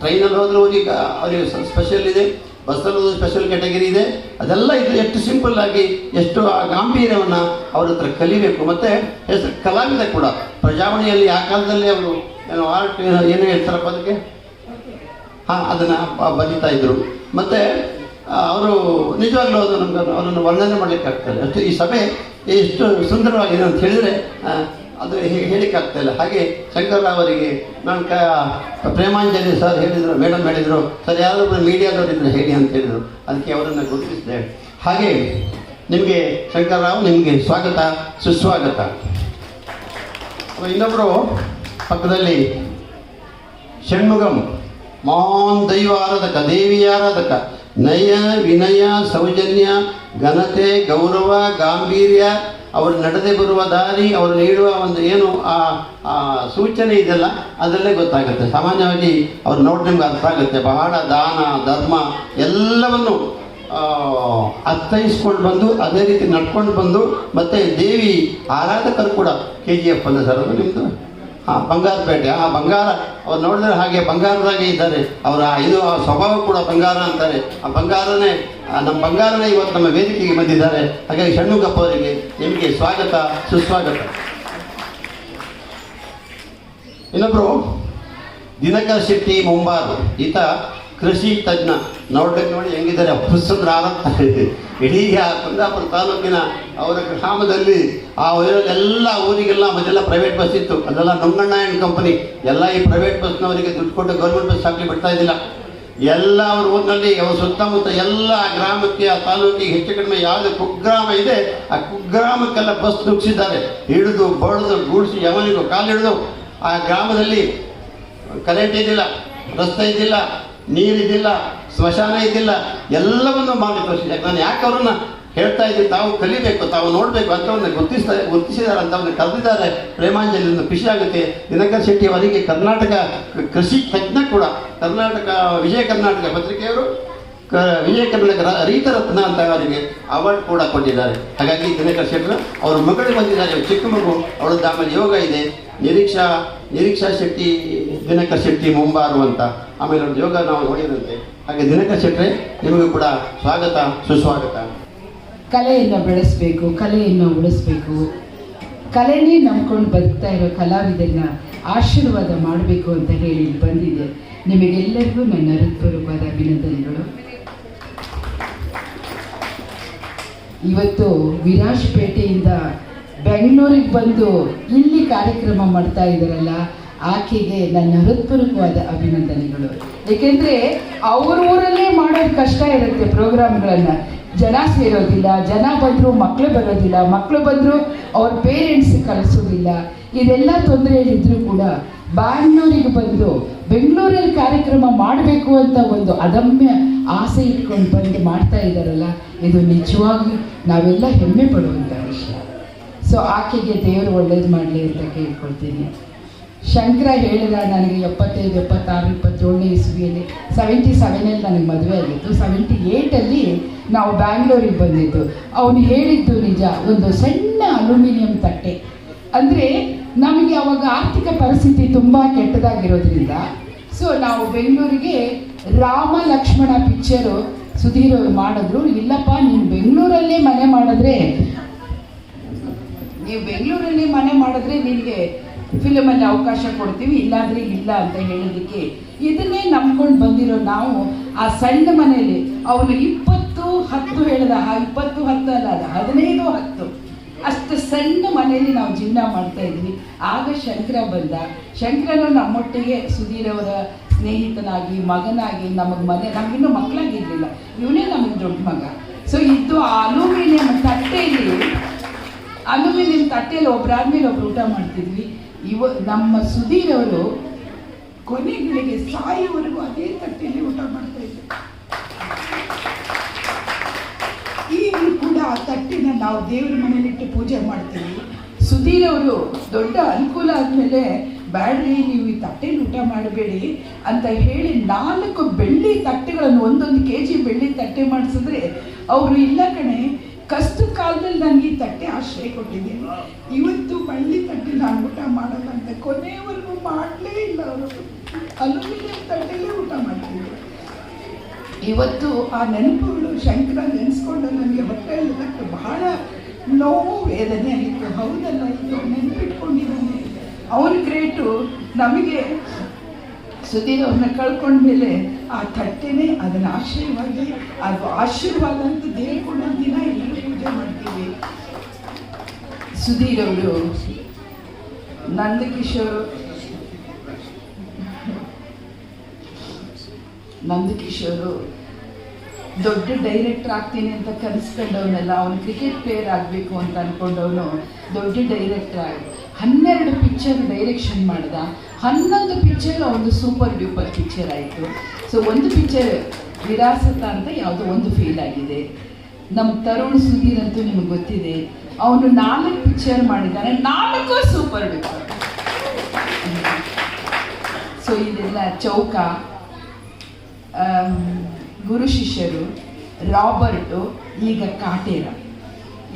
ಟ್ರೈನಲ್ಲಿ ಹೋದ್ರೆ, ಈಗ ಅವರಿಗೆ ಸ್ಪೆಷಲ್ ಇದೆ. ಬಸ್ಸಲ್ಲಿ ಸ್ಪೆಷಲ್ ಕ್ಯಾಟಗರಿ ಇದೆ. ಅದೆಲ್ಲ ಇದು ಎಷ್ಟು ಸಿಂಪಲ್ ಆಗಿ ಎಷ್ಟು ಆ ಗಾಂಭೀರ್ಯವನ್ನು ಅವ್ರ ಹತ್ರ ಕಲಿಬೇಕು. ಮತ್ತು ಹೆಸರು ಕಲಾವಿದ ಕೂಡ. ಪ್ರಜಾವಣೆಯಲ್ಲಿ ಆ ಕಾಲದಲ್ಲಿ ಅವರು ಏನೋ ಆರ್ಟ್ ಏನು ಹೇಳ್ತಾರಪ್ಪ ಅದಕ್ಕೆ? ಹಾಂ, ಅದನ್ನು ಬಲಿತಾ ಇದ್ದರು ಮತ್ತು ಅವರು ನಿಜವಾಗ್ಲೂ ಅದು ನಮ್ಗೆ ಅವರನ್ನು ವರ್ಣನೆ ಮಾಡಲಿಕ್ಕೆ ಆಗ್ತದೆ ಅಷ್ಟು ಈ ಸಭೆ ಎಷ್ಟು ಸುಂದರವಾಗಿದೆ ಅಂತ ಹೇಳಿದರೆ ಅದು ಹೇಳಿಕ್ಕಾಗ್ತಾ ಹಾಗೆ ಶಂಕರ್ರಾವ್ ಅವರಿಗೆ ನಾನು ಕ, ಪ್ರೇಮಾಂಜಲಿ ಸರ್ ಹೇಳಿದರು ಮೇಡಮ್ ಹೇಳಿದರು, ಸರ್ ಯಾರೊಬ್ಬರು ಮೀಡಿಯಾದವರಿದ್ದರೆ ಹೇಳಿ ಅಂತ ಹೇಳಿದರು. ಅದಕ್ಕೆ ಅವರನ್ನು ಗುರುತಿಸಿದೆ. ಹಾಗೆ ನಿಮಗೆ ಶಂಕರ್ರಾವ್ ನಿಮಗೆ ಸ್ವಾಗತ, ಸುಸ್ವಾಗತ. ಇನ್ನೊಬ್ಬರು ಪಕ್ಕದಲ್ಲಿ ಷಣ್ಮುಗಂ ಮಹಾನ್ ದೈವ ಆರಾಧಕ ದೇವಿಯ ಆರಾಧಕ. ನಯ, ವಿನಯ, ಸೌಜನ್ಯ, ಘನತೆ, ಗೌರವ, ಗಾಂಭೀರ್ಯ ಅವರು ನಡೆದೇ ಬರುವ ದಾರಿ, ಅವರು ನೀಡುವ ಒಂದು ಏನು ಆ ಸೂಚನೆ ಇದೆಲ್ಲ, ಅದರಲ್ಲೇ ಗೊತ್ತಾಗುತ್ತೆ. ಸಾಮಾನ್ಯವಾಗಿ ಅವ್ರು ನೋಡಿ ನಿಮ್ಗೆ ಅರ್ಥ ಆಗುತ್ತೆ. ಬಹಳ ದಾನ, ಧರ್ಮ ಎಲ್ಲವನ್ನು ಅರ್ಥೈಸ್ಕೊಂಡು ಬಂದು, ಅದೇ ರೀತಿ ನಡ್ಕೊಂಡು ಬಂದು, ಮತ್ತೆ ದೇವಿ ಆರಾಧಕರು ಕೂಡ ಕೆ ಜಿ ಎಫ್ ಅಲ್ಲ ಸರ್ ಅದು ನಿಮ್ಮದು ಹಾಂ ಬಂಗಾರಪೇಟೆ, ಆ ಬಂಗಾರ, ಅವ್ರು ನೋಡಿದ್ರೆ ಹಾಗೆ ಬಂಗಾರದಾಗೆ ಇದ್ದಾರೆ. ಅವರ ಇದು, ಆ ಸ್ವಭಾವ ಕೂಡ ಬಂಗಾರ ಅಂತಾರೆ. ಆ ಬಂಗಾರನೇ ನಮ್ಮ ಬಂಗಾರನೇ ಇವತ್ತು ನಮ್ಮ ವೇದಿಕೆಗೆ ಬಂದಿದ್ದಾರೆ. ಹಾಗಾಗಿ ಷಣ್ಮುಖಪ್ಪ ಅವರಿಗೆ ನಿಮಗೆ ಸ್ವಾಗತ, ಸುಸ್ವಾಗತ. ಇನ್ನೊಬ್ಬರು ದಿನಕರ್ ಶೆಟ್ಟಿ ಮುಂಬಾರು ಈತ ಕೃಷಿ ತಜ್ಞ. ನೋಡ್ಬೇಕು ನೋಡಿ ಹೆಂಗಿದ್ದಾರೆ. ಪುಸ್ತಕದ ಆರಂಭ ಇಡೀ ಕುಂದಾಪುರ ತಾಲೂಕಿನ ಅವರ ಗ್ರಾಮದಲ್ಲಿ ಆ ಎಲ್ಲ ಊರಿಗೆಲ್ಲ ಮೊದಲೆಲ್ಲ ಪ್ರೈವೇಟ್ ಬಸ್ ಇತ್ತು. ಅದೆಲ್ಲ ನೊಂಗಣ್ಣ ಕಂಪನಿ ಎಲ್ಲ ಈ ಪ್ರೈವೇಟ್ ಬಸ್ನವರಿಗೆ ದುಡ್ಡು ಕೊಟ್ಟು ಗೌರ್ಮೆಂಟ್ ಬಸ್ ಹಾಕಲಿ ಬಿಡ್ತಾ ಇದ್ದಿಲ್ಲ. ಎಲ್ಲ ಅವ್ರ ಊರಿನಲ್ಲಿ ಅವ್ರ ಸುತ್ತಮುತ್ತ ಎಲ್ಲ ಗ್ರಾಮಕ್ಕೆ, ಆ ತಾಲೂಕಿಗೆ ಹೆಚ್ಚು ಕಡಿಮೆ ಯಾವುದು ಕುಗ್ರಾಮ ಇದೆ, ಆ ಕುಗ್ರಾಮಕ್ಕೆಲ್ಲ ಬಸ್ ನುಗ್ಸಿದ್ದಾರೆ. ಹಿಡಿದು ಬಡ್ದು ಗೂಡಿಸಿ, ಯಾವನಿಗೂ ಕಾಲಿಡಿದು ಆ ಗ್ರಾಮದಲ್ಲಿ ಕರೆಂಟ್ ಇದ್ದಿಲ್ಲ, ರಸ್ತೆ ಇದ್ದಿಲ್ಲ ನೀರಿದ್ದಿಲ್ಲ ಸ್ಮಶಾನ ಇದ್ದಿಲ್ಲ, ಎಲ್ಲವನ್ನು ಮಾಡಿ ತೋರಿಸಿದ್ದಾರೆ ನಾನು ಯಾಕೆ ಅವ್ರನ್ನ ಹೇಳ್ತಾ ಇದ್ದೀನಿ ತಾವು ಕಲಿಬೇಕು, ತಾವು ನೋಡಬೇಕು ಅಂತವನ್ನ ಗುರುತಿಸ್ತಾರೆ ಗುರುತಿಸಿದ್ದಾರೆ ಅಂತವನ್ನ ಕರೆದಿದ್ದಾರೆ. ಪ್ರೇಮಾಂಜಲಿಯಿಂದ ಖುಷಿ ಆಗುತ್ತೆ. ದಿನಕರ್ ಶೆಟ್ಟಿ ಅವರಿಗೆ ಕರ್ನಾಟಕ ಕೃಷಿ ತಜ್ಞ ಕೂಡ, ಕರ್ನಾಟಕ, ವಿಜಯ ಕರ್ನಾಟಕ ಪತ್ರಿಕೆಯವರು, ಕ, ವಿಜಯ ಕರ್ನಾಟಕ ರೈತರತ್ನ ಅಂತ ಅವರಿಗೆ ಅವಾರ್ಡ್ ಕೂಡ ಕೊಟ್ಟಿದ್ದಾರೆ. ಹಾಗಾಗಿ ದಿನಕರ್ ಶೆಟ್ಟರು ಅವ್ರ ಮಗಳು ಬಂದಿದ್ದಾರೆ, ಚಿಕ್ಕ ಮಗು ಅವಳದ್ದು ಆಮೇಲೆ ಯೋಗ ಇದೆ. ನಿರೀಕ್ಷಾ ನಿರೀಕ್ಷಾ ಶೆಟ್ಟಿ ದಿನಕರ್ ಶೆಟ್ಟಿ ಮುಂಬಾರು ಅಂತ. ಆಮೇಲೆ ಒಂದು ಯೋಗ ನಾವು ನೋಡಿದಂತೆ. ಹಾಗೆ ದಿನಕರ್ ಶೆಟ್ಟರೆ ನಿಮಗೂ ಕೂಡ ಸ್ವಾಗತ, ಸುಸ್ವಾಗತ.
ಕಲೆಯನ್ನು ಬೆಳೆಸಬೇಕು, ಕಲೆಯನ್ನು ಉಳಿಸ್ಬೇಕು. ಕಲೆನೇ ನಂಬ್ಕೊಂಡು ಬದುಕ್ತಾ ಇರೋ ಕಲಾವಿದರನ್ನ ಆಶೀರ್ವಾದ ಮಾಡಬೇಕು ಅಂತ ಹೇಳಿ ಬಂದಿದೆ. ನಿಮಗೆಲ್ಲರಿಗೂ ನನ್ನ ಹೃತ್ಪೂರ್ವಕವಾದ ಅಭಿನಂದನೆಗಳು. ಇವತ್ತು ವಿರಾಜ್ಪೇಟೆಯಿಂದ ಬೆಂಗಳೂರಿಗೆ ಬಂದು ಇಲ್ಲಿ ಕಾರ್ಯಕ್ರಮ ಮಾಡ್ತಾ ಇದ್ದಾರಲ್ಲ, ಆಕೆಗೆ ನನ್ನ ಹೃತ್ಪೂರ್ವಕವಾದ ಅಭಿನಂದನೆಗಳು. ಏಕೆಂದರೆ ಅವ್ರ ಊರಲ್ಲೇ ಮಾಡೋದು ಕಷ್ಟ ಇರುತ್ತೆ ಪ್ರೋಗ್ರಾಮ್ಗಳನ್ನು. ಜನ ಸೇರೋದಿಲ್ಲ, ಜನ ಬಂದರೂ ಮಕ್ಕಳು ಬರೋದಿಲ್ಲ ಮಕ್ಕಳು ಬಂದರೂ ಅವ್ರ ಪೇರೆಂಟ್ಸ್ ಕಳಿಸೋದಿಲ್ಲ. ಇದೆಲ್ಲ ತೊಂದರೆಯಲ್ಲಿದ್ದರೂ ಕೂಡ ಬ್ಯಾಂಗ್ಳೂರಿಗೆ ಬಂದು ಬೆಂಗಳೂರಲ್ಲಿ ಕಾರ್ಯಕ್ರಮ ಮಾಡಬೇಕು ಅಂತ ಒಂದು ಅದಮ್ಯ ಆಸೆ ಇಟ್ಕೊಂಡು ಬಂದು ಮಾಡ್ತಾ ಇದ್ದಾರಲ್ಲ, ಇದು ನಿಜವಾಗಿ ನಾವೆಲ್ಲ ಹೆಮ್ಮೆ ಪಡುವಂಥ ವಿಷಯ. ಸೊ ಆಕೆಗೆ ದೇವರು ಒಳ್ಳೇದು ಮಾಡಲಿ ಅಂತ ಕೇಳ್ಕೊಳ್ತೀನಿ. ಶಂಕರ ಹೇಳಿದ ನನಗೆ ಎಪ್ಪತ್ತೈದು, ಎಪ್ಪತ್ತಾರು ಇಪ್ಪತ್ತೇಳನೇ ಇಸ್ವಿಯಲ್ಲಿ ಸೆವೆಂಟಿ ಸೆವೆನಲ್ಲಿ ನನಗೆ ಮದುವೆ ಆಗಿತ್ತು. ಸೆವೆಂಟಿ ಏಯ್ಟಲ್ಲಿ ನಾವು ಬ್ಯಾಂಗ್ಳೂರಿಗೆ ಬಂದಿದ್ದು. ಅವನು ಹೇಳಿದ್ದು ನಿಜ, ಒಂದು ಸಣ್ಣ ಅಲ್ಯೂಮಿನಿಯಂ ತಟ್ಟೆ. ಅಂದರೆ ನಮಗೆ ಅವಾಗ ಆರ್ಥಿಕ ಪರಿಸ್ಥಿತಿ ತುಂಬ ಕೆಟ್ಟದಾಗಿರೋದ್ರಿಂದ ಸೊ ನಾವು ಬೆಂಗಳೂರಿಗೆ ರಾಮ ಲಕ್ಷ್ಮಣ ಪಿಕ್ಚರು ಸುಧೀರ್ ಮಾಡಿದ್ರು. ಇಲ್ಲಪ್ಪ, ನೀನು ಬೆಂಗಳೂರಲ್ಲೇ ಮನೆ ಮಾಡಿದ್ರೆ ನೀವು ಬೆಂಗಳೂರಲ್ಲಿ ಮನೆ ಮಾಡಿದ್ರೆ ನಿಮಗೆ ಫಿಲಮಲ್ಲಿ ಅವಕಾಶ ಕೊಡ್ತೀವಿ, ಇಲ್ಲಾಂದ್ರೆ ಇಲ್ಲ ಅಂತ ಹೇಳೋದಕ್ಕೆ ಇದನ್ನೇ ನಂಬ್ಕೊಂಡು ಬಂದಿರೋ ನಾವು ಆ ಸಣ್ಣ ಮನೆಯಲ್ಲಿ. ಅವನು ಇಪ್ಪತ್ತು ಹತ್ತು ಹೇಳಿದ, ಆ ಇಪ್ಪತ್ತು ಹತ್ತು ಅಲ್ಲ, ಅದು ಹದಿನೈದು ಹತ್ತು. ಅಷ್ಟು ಸಣ್ಣ ಮನೆಯಲ್ಲಿ ನಾವು ಜೀವನ ಮಾಡ್ತಾ ಇದ್ವಿ. ಆಗ ಶಂಕರ ಬಂದ. ಶಂಕರನು ನಮ್ಮೊಟ್ಟಿಗೆ ಸುಧೀರ್ ಅವರ ಸ್ನೇಹಿತನಾಗಿ, ಮಗನಾಗಿ ನಮಗೆ ಮನೆ, ನಮಗಿನ್ನೂ ಮಕ್ಕಳಾಗಿರಲಿಲ್ಲ ಇವನೇ ನಮಗೆ ದೊಡ್ಡ ಮಗ. ಸೊ ಇದ್ದು ಆ ಅಲೂಮಿನಿಯಂ ತಟ್ಟೆಯಲ್ಲಿ ಅಲೂಮಿನಿಯಂ ತಟ್ಟೆಯಲ್ಲಿ ಒಬ್ರಾದ್ಮೇಲೆ ಒಬ್ರು ಊಟ ಮಾಡ್ತಿದ್ವಿ. ಇವ ನಮ್ಮ ಸುಧೀರ್ ಅವರು ಕೊನೆಗಳಿಗೆ ಸಾಯುವವರೆಗೂ ಅದೇ ತಟ್ಟೆಯಲ್ಲಿ ಊಟ ಮಾಡ್ತಾ ಇದ್ರು. ಈಗಲೂ ಕೂಡ ಆ ತಟ್ಟೆನ ನಾವು ದೇವ್ರ ಮನೇಲಿಟ್ಟು ಪೂಜೆ ಮಾಡ್ತೀವಿ. ಸುಧೀರ್ ಅವರು ದೊಡ್ಡ ಅನುಕೂಲ ಆದಮೇಲೆ ಬ್ಯಾಡ್ರಿ, ನೀವು ಈ ತಟ್ಟೆಲಿ ಊಟ ಮಾಡಬೇಡಿ ಅಂತ ಹೇಳಿ ನಾಲ್ಕು ಬೆಳ್ಳಿ ತಟ್ಟೆಗಳನ್ನು, ಒಂದೊಂದು ಕೆ ಜಿ ಬೆಳ್ಳಿ ತಟ್ಟೆ ಮಾಡಿಸಿದ್ರೆ ಅವರು ಇಲ್ಲ ಕಣೆ ಕಷ್ಟ ಕಾಲದಲ್ಲಿ ನನಗೆ ಈ ತಟ್ಟೆ ಆಶ್ರಯ ಕೊಟ್ಟಿದ್ದೀನಿ ಇವತ್ತು ಬಳ್ಳಿ ತಟ್ಟೆ ನಾನು ಊಟ ಮಾಡಲ್ಲ ಅಂತ ಕೊನೆಯವರೆಗೂ ಮಾಡಲೇ ಇಲ್ಲ ಅವರು. ಅಲ್ಯೂಮಿನಿಯಂ ತಟ್ಟೆಯಲ್ಲಿ ಊಟ ಮಾಡ್ತಿದ್ರು. ಇವತ್ತು ಆ ನೆನಪುಗಳು ಶಂಕರ ನೆನೆಸ್ಕೊಂಡು ನನಗೆ ಹೊಟ್ಟೆಯಲ್ಲಿ ಇಲ್ಲದಕ್ಕೆ ಬಹಳ ನೋವು, ವೇದನೆ ಆಗಿತ್ತು. ಹೌದಲ್ಲ, ಇದು ನೆನಪಿಟ್ಕೊಂಡಿದ್ದಾನೆ. ಅವನ ಗ್ರೇಟು ನಮಗೆ ಸುಧೀರ್ ಅವ್ರನ್ನ ಕಳ್ಕೊಂಡ್ಮೇಲೆ ಆ ತಟ್ಟೆನೇ ಅದನ್ನ ಆಶ್ರಯವಾಗಿ, ಅದು ಆಶೀರ್ವಾದ ಅಂತ ದೇವ್ರು ದಿನ ಪೂಜೆ ಮಾಡ್ತೀವಿ ಸುಧೀರ್ ಅವರು, ನಂದಕಿಶೋರ್, ನಂದಕಿಶೋರು, ದೊಡ್ಡ ಡೈರೆಕ್ಟರ್ ಆಗ್ತೀನಿ ಅಂತ ಕನಸ್ಕೊಂಡವನೆಲ್ಲ, ಅವನು ಕ್ರಿಕೆಟ್ ಪ್ಲೇಯರ್ ಆಗಬೇಕು ಅಂತ ಅಂದ್ಕೊಂಡವನು ದೊಡ್ಡ ಡೈರೆಕ್ಟರ್ ಆಗಿ, ಹನ್ನೆರಡು ಪಿಕ್ಚರ್ ಡೈರೆಕ್ಷನ್ ಮಾಡಿದ. ಹನ್ನೊಂದು ಪಿಕ್ಚರ್ ಒಂದು ಸೂಪರ್ ಡ್ಯೂಪರ್ ಪಿಕ್ಚರ್ ಆಯಿತು. ಸೊ ಒಂದು ಪಿಕ್ಚರ್ ವಿರಾಸತ ಅಂತ ಯಾವುದೋ ಒಂದು ಫೀಲ್ ಆಗಿದೆ. ನಮ್ಮ ತರುಣ್ ಸುಧೀರ್ ಅಂತೂ ನಿಮ್ಗೆ ಗೊತ್ತಿದೆ, ಅವನು ನಾಲ್ಕು ಪಿಕ್ಚರ್ ಮಾಡಿದ್ದಾನೆ, ನಾಲ್ಕು ಸೂಪರ್ ಡ್ಯೂಪರ್ ಸೊ ಇದೆಲ್ಲ ಚೌಕ ಗುರು ಶಿಷ್ಯರು, ರಾಬರ್ಟು, ಈಗ ಕಾಟೇರ.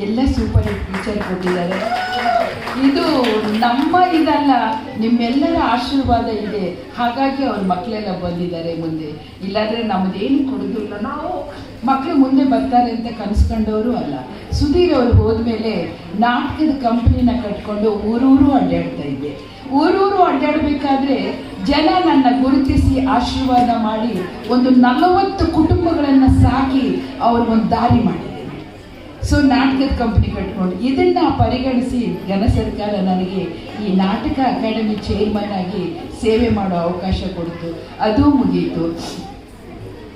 ಎಲ್ಲ ಸೂಪರ್ ಹಿಟ್ ಪಿಕ್ಚರ್ ಕೊಟ್ಟಿದ್ದಾರೆ. ಇದು ನಮ್ಮ ಇದಲ್ಲ, ನಿಮ್ಮೆಲ್ಲರ ಆಶೀರ್ವಾದ ಇದೆ. ಹಾಗಾಗಿ ಅವ್ರ ಮಕ್ಕಳೆಲ್ಲ ಬಂದಿದ್ದಾರೆ ಮುಂದೆ. ಇಲ್ಲಾಂದರೆ ನಮ್ಮದೇನು ಕೊಡೋದಿಲ್ಲ. ನಾವು ಮಕ್ಕಳು ಮುಂದೆ ಬರ್ತಾರೆ ಅಂತ ಕನಸ್ಕೊಂಡವರು ಅಲ್ಲ. ಸುಧೀರ್ ಅವರು ಹೋದ್ಮೇಲೆ ನಾಟಕದ ಕಂಪ್ನಿನ ಕಟ್ಕೊಂಡು ಊರೂರು ಅಡ್ಡಾಡ್ತಾ ಇದ್ದೆ. ಊರೂರು ಅಡ್ಡಾಡಬೇಕಾದ್ರೆ ಜನ ನನ್ನ ಗುರುತಿಸಿ ಆಶೀರ್ವಾದ ಮಾಡಿ ಒಂದು ನಲವತ್ತು ಕುಟುಂಬಗಳನ್ನು ಸಾಕಿ ಅವ್ರಿಗೊಂದು ದಾರಿ ಮಾಡಿದೆ ಸೊ ನಾಟಕದ ಕಂಪ್ನಿ ಕಟ್ಕೊಂಡು ಇದನ್ನು ಪರಿಗಣಿಸಿ ಘನ ಸರ್ಕಾರ ನನಗೆ ಈ ನಾಟಕ ಅಕಾಡೆಮಿ ಚೇರ್ಮನ್ ಆಗಿ ಸೇವೆ ಮಾಡೋ ಅವಕಾಶ ಕೊಡ್ತು. ಅದು ಮುಗಿಯಿತು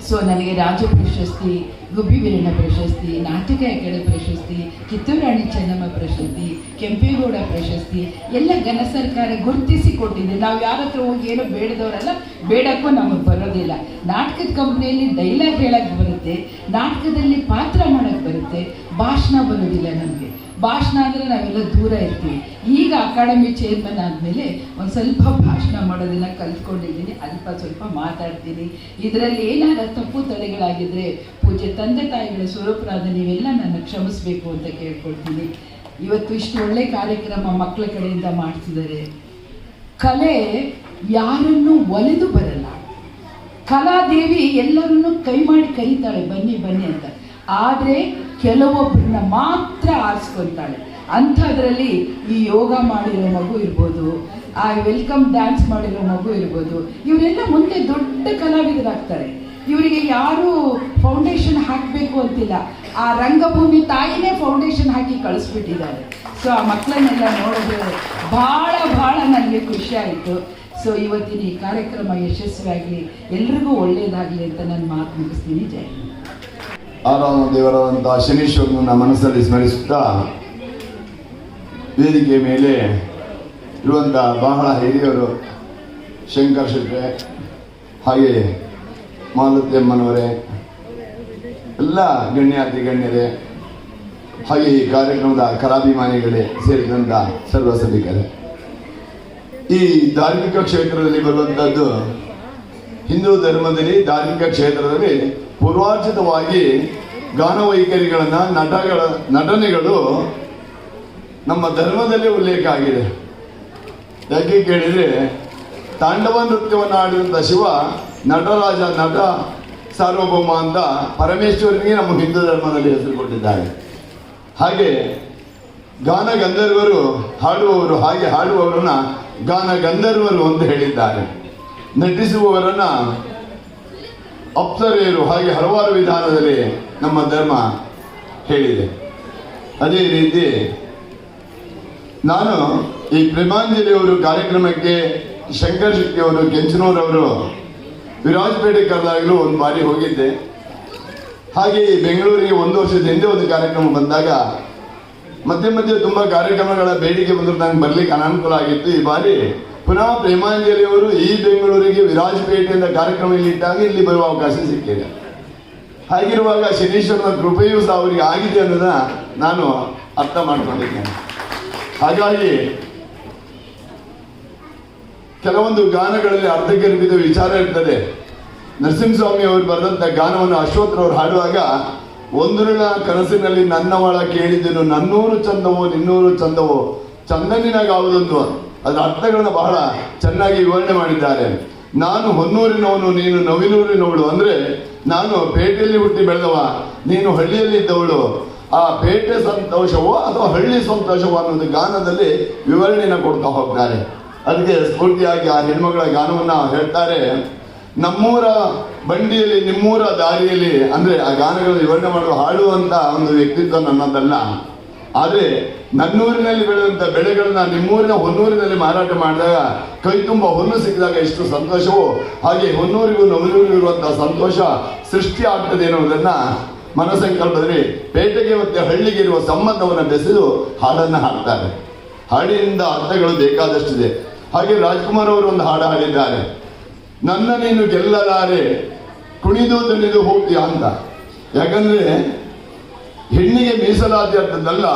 ಸೊ ನನಗೆ ರಾಜ ಪ್ರಶಸ್ತಿ, ಗುಬ್ಬಿ ವೀರಣ್ಣ ಪ್ರಶಸ್ತಿ, ನಾಟಕ ಅಕಾಡೆಮಿ ಪ್ರಶಸ್ತಿ, ಕಿತ್ತೂರಾಣಿ ಚೆನ್ನಮ್ಮ ಪ್ರಶಸ್ತಿ, ಕೆಂಪೇಗೌಡ ಪ್ರಶಸ್ತಿ, ಎಲ್ಲ ಘನ ಸರ್ಕಾರ ಗುರುತಿಸಿ ಕೊಟ್ಟಿದೆ. ನಾವು ಯಾರ ಹತ್ರ ಹೋಗಿ ಏನೋ ಬೇಡದವರಲ್ಲ, ಬೇಡಕ್ಕೂ ನಮಗೆ ಬರೋದಿಲ್ಲ. ನಾಟಕದ ಕಂಪ್ನಿಯಲ್ಲಿ ಡೈಲಾಗ್ ಹೇಳಕ್ಕೆ ಬರುತ್ತೆ, ನಾಟಕದಲ್ಲಿ ಪಾತ್ರ ಮಾಡೋಕ್ಕೆ ಬರುತ್ತೆ. ಭಾಷಣ ಬರೋದಿಲ್ಲ ನಮಗೆ. ಭಾಷಣ ಅಂದರೆ ನಾವೆಲ್ಲ ದೂರ ಇರ್ತೀವಿ. ಈಗ ಅಕಾಡೆಮಿ ಚೇರ್ಮನ್ ಆದಮೇಲೆ ಒಂದು ಸ್ವಲ್ಪ ಭಾಷಣ ಮಾಡೋದನ್ನು ಕಲ್ತ್ಕೊಂಡಿದ್ದೀನಿ. ಅಲ್ಪ ಸ್ವಲ್ಪ ಮಾತಾಡ್ತೀನಿ. ಇದರಲ್ಲಿ ಏನಾದ್ರೂ ತಪ್ಪು ತಡೆಗಳಾಗಿದ್ದರೆ ಪೂಜೆ ತಂದೆ ತಾಯಿಗಳ ಸ್ವರೂಪರಾದ ನೀವೆಲ್ಲ ನನ್ನ ಕ್ಷಮಿಸಬೇಕು ಅಂತ ಕೇಳ್ಕೊಳ್ತೀನಿ. ಇವತ್ತು ಇಷ್ಟು ಒಳ್ಳೆ ಕಾರ್ಯಕ್ರಮ ಮಕ್ಕಳ ಕಡೆಯಿಂದ ಮಾಡ್ತಿದ್ದಾರೆ. ಕಲೆ ಯಾರನ್ನು ಒಲೆದು ಬರಲ್ಲ. ಕಲಾದೇವಿ ಎಲ್ಲರನ್ನೂ ಕೈ ಮಾಡಿ ಕರೀತಾಳೆ, ಬನ್ನಿ ಬನ್ನಿ ಅಂತ. ಆದರೆ ಕೆಲವೊಬ್ಬರನ್ನ ಮಾತ್ರ ಆರಿಸ್ಕೊಳ್ತಾಳೆ ಅಂಥದ್ರಲ್ಲಿ ಈ ಯೋಗ ಮಾಡಿರೋ ಮಗು ಇರ್ಬೋದು, ಆ ವೆಲ್ಕಮ್ ಡ್ಯಾನ್ಸ್ ಮಾಡಿರೋ ಮಗು ಇರ್ಬೋದು, ಇವರೆಲ್ಲ ಮುಂದೆ ದೊಡ್ಡ ಕಲಾವಿದರಾಗ್ತಾರೆ. ಇವರಿಗೆ ಯಾರು ಫೌಂಡೇಶನ್ ಹಾಕಬೇಕು ಅಂತಿಲ್ಲ. ಆ ರಂಗಭೂಮಿ ತಾಯಿನೇ ಫೌಂಡೇಶನ್ ಹಾಕಿ ಕಳಿಸ್ಬಿಟ್ಟಿದ್ದಾರೆ. ಸೊ ಆ ಮಕ್ಕಳನ್ನೆಲ್ಲ ನೋಡೋದು ಭಾಳ ಭಾಳ ನನಗೆ ಖುಷಿ ಆಯಿತು. ಸೊ ಇವತ್ತಿನ ಈ ಕಾರ್ಯಕ್ರಮ ಯಶಸ್ವಿಯಾಗಲಿ ಎಲ್ರಿಗೂ ಒಳ್ಳೆಯದಾಗಲಿ ಅಂತ ನಾನು ಮಾತು ಮುಗಿಸ್ತೀನಿ. ಜೈ ಹಿಂದ್.
ಆರಾಮ ದೇವರಾದಂತಹ ನಮ್ಮ ಮನಸ್ಸಲ್ಲಿ ಸ್ಮರಿಸುತ್ತಾ ವೇದಿಕೆ ಮೇಲೆ ಇರುವಂಥ ಬಹಳ ಹಿರಿಯರು ಶಂಕರ್ ಶೆಟ್ಟರೆ ಹಾಗೆ ಮಾಲತಿ ಅಮ್ಮನವರೇ, ಎಲ್ಲ ಗಣ್ಯಾತಿ ಗಣ್ಯರೇ, ಹಾಗೆ ಈ ಕಾರ್ಯಕ್ರಮದ ಕಲಾಭಿಮಾನಿಗಳೇ ಸೇರಿದಂಥ ಸರ್ವ ಸಭಿಕರೇ. ಈ ಧಾರ್ಮಿಕ ಕ್ಷೇತ್ರದಲ್ಲಿ ಬರುವಂಥದ್ದು ಹಿಂದೂ ಧರ್ಮದಲ್ಲಿ ಧಾರ್ಮಿಕ ಕ್ಷೇತ್ರದಲ್ಲಿ ಪೂರ್ವಾರ್ಜಿತವಾಗಿ ಗಾನವೈಖರಿಗಳನ್ನು ನಟಗಳ ನಟನೆಗಳು ನಮ್ಮ ಧರ್ಮದಲ್ಲಿ ಉಲ್ಲೇಖ ಆಗಿದೆ. ಯಾಕೆ ಕೇಳಿದ್ರೆ ತಾಂಡವ ನೃತ್ಯವನ್ನು ಆಡಿದಂಥ ಶಿವ ನಟರಾಜ ನಟ ಸಾರ್ವಭೌಮ ಅಂತ ಪರಮೇಶ್ವರನಿಗೆ ನಮ್ಮ ಹಿಂದೂ ಧರ್ಮದಲ್ಲಿ ಹೆಸರು ಕೊಟ್ಟಿದ್ದಾರೆ. ಹಾಗೆ ಗಾನ ಗಂಧರ್ವರು ಹಾಡುವವರು ಹಾಗೆ ಹಾಡುವವರನ್ನ ಗಾನ ಗಂಧರ್ವರು ಅಂತ ಹೇಳಿದ್ದಾರೆ. ನಟಿಸುವವರನ್ನ ಅಪ್ಸರೆಯರು ಹಾಗೆ ಹಲವಾರು ವಿಧಾನದಲ್ಲಿ ನಮ್ಮ ಧರ್ಮ ಹೇಳಿದೆ. ಅದೇ ರೀತಿ ನಾನು ಈ ಪ್ರೇಮಾಂಜಲಿಯವರು ಕಾರ್ಯಕ್ರಮಕ್ಕೆ, ಶಂಕರ್ ಶೆಟ್ಟಿಯವರು, ಕೆಂಚನೂರವರು, ವಿರಾಜಪೇಟೆ ಕರೆದಾಗಲೂ ಒಂದು ಬಾರಿ ಹೋಗಿದ್ದೆ. ಹಾಗೆ ಬೆಂಗಳೂರಿಗೆ ಒಂದು ವರ್ಷದ ಹಿಂದೆ ಒಂದು ಕಾರ್ಯಕ್ರಮ ಬಂದಾಗ ಮತ್ತೆ ಮತ್ತೆ ತುಂಬ ಕಾರ್ಯಕ್ರಮಗಳ ಬೇಡಿಕೆ ಬಂದರೂ ನನಗೆ ಬರ್ಲಿಕ್ಕೆ ಅನಾನುಕೂಲ ಆಗಿತ್ತು. ಈ ಬಾರಿ ಪುನಃ ಪ್ರೇಮಾಂಜಲಿಯವರು ಈ ಬೆಂಗಳೂರಿಗೆ ವಿರಾಜಪೇಟೆಯಿಂದ ಕಾರ್ಯಕ್ರಮ ಇಲ್ಲಿ ಇಟ್ಟಾಗ ಇಲ್ಲಿ ಬರುವ ಅವಕಾಶ ಸಿಕ್ಕಿದೆ. ಹಾಗಿರುವಾಗ ಶನೀಶ್ವರನ ಕೃಪೆಯೂ ಸಹ ಅವರಿಗೆ ಆಗಿದೆ ಅನ್ನೋದನ್ನ ನಾನು ಅರ್ಥ ಮಾಡ್ಕೊಂಡಿದ್ದೇನೆ. ಹಾಗಾಗಿ ಕೆಲವೊಂದು ಗಾನಗಳಲ್ಲಿ ಅರ್ಧಗರ್ಭಿತ ವಿಚಾರ ಇರ್ತದೆ. ನರಸಿಂಹಸ್ವಾಮಿ ಅವರು ಬರೆದಂಥ ಗಾನವನ್ನು ಅಶ್ವತ್ಥರವರು ಹಾಡುವಾಗ ಒಂದು ದಿನ ಕನಸಿನಲ್ಲಿ ನನ್ನವಳ ಕೇಳಿದ್ದೇನು ನನ್ನೂರು ಚಂದವೋ ನಿನ್ನೂರು ಚಂದವೋ, ಚಂದನಿನಾಗಾವುದೊಂದು ಅದರ ಅರ್ಥಗಳನ್ನ ಬಹಳ ಚೆನ್ನಾಗಿ ವಿವರಣೆ ಮಾಡಿದ್ದಾರೆ. ನಾನು ಹೊನ್ನೂರಿನವನು, ನೀನು ನವಿಲೂರಿನವಳು. ಅಂದ್ರೆ ನಾನು ಪೇಟೆಯಲ್ಲಿ ಹುಟ್ಟಿ ಬೆಳೆದವ, ನೀನು ಹಳ್ಳಿಯಲ್ಲಿ ಇದ್ದವಳು ಆ ಪೇಟೆ ಸಂತೋಷವೋ ಅಥವಾ ಹಳ್ಳಿ ಸಂತೋಷವೋ ಅನ್ನೋದು ಗಾನದಲ್ಲಿ ವಿವರಣೆಯನ್ನು ಕೊಡ್ತಾ ಹೋಗ್ತಾರೆ. ಅದಕ್ಕೆ ಸ್ಫೂರ್ತಿಯಾಗಿ ಆ ಹೆಣ್ಮಗಳ ಗಾನವನ್ನ ಹೇಳ್ತಾರೆ. ನಮ್ಮೂರ ಬಂಡಿಯಲ್ಲಿ, ನಿಮ್ಮೂರ ದಾರಿಯಲ್ಲಿ, ಅಂದ್ರೆ ಆ ಗಾನಗಳನ್ನು ವಿವರಣೆ ಮಾಡಲು ಹಾಡುವಂತ ಒಂದು ವ್ಯಕ್ತಿತ್ವ ನನ್ನದಲ್ಲ. ಆದ್ರೆ ನನ್ನೂರಿನಲ್ಲಿ ಬೆಳೆದಂಥ ಬೆಳೆಗಳನ್ನ ನಿಮ್ಮೂರಿನ ಹೊನ್ನೂರಿನಲ್ಲಿ ಮಾರಾಟ ಮಾಡಿದಾಗ ಕೈ ತುಂಬ ಹೊನ್ನು ಸಿಕ್ಕಿದಾಗ ಎಷ್ಟು ಸಂತೋಷವೋ. ಹಾಗೆ ಹೊನ್ನೂರಿಗೂ ನಮ್ಮೂರಿಗೂ ಇರುವಂತಹ ಸಂತೋಷ ಸೃಷ್ಟಿ ಆಗ್ತದೆ ಎನ್ನುವುದನ್ನ ಮನಸಂಕಲ್ಪದಲ್ಲಿ ಪೇಟೆಗೆ ಮತ್ತೆ ಹಳ್ಳಿಗೆ ಇರುವ ಸಂಬಂಧವನ್ನು ಬೆಸೆದು ಹಾಡನ್ನು ಹಾಡ್ತಾರೆ. ಹಾಡಿನಿಂದ ಅರ್ಥಗಳು ಬೇಕಾದಷ್ಟಿದೆ. ಹಾಗೆ ರಾಜ್ಕುಮಾರ್ ಅವರು ಒಂದು ಹಾಡು ಹಾಡಿದ್ದಾರೆ. ನನ್ನ ನೀನು ಗೆಲ್ಲಲಾರೆ, ಕುಣಿದು ದಣಿದು ಹೋಗ್ತೀಯ ಅಂತ. ಯಾಕಂದ್ರೆ ಹೆಣ್ಣಿಗೆ ಮೀಸಲಾತಿ ಅಂತದ್ದಲ್ಲ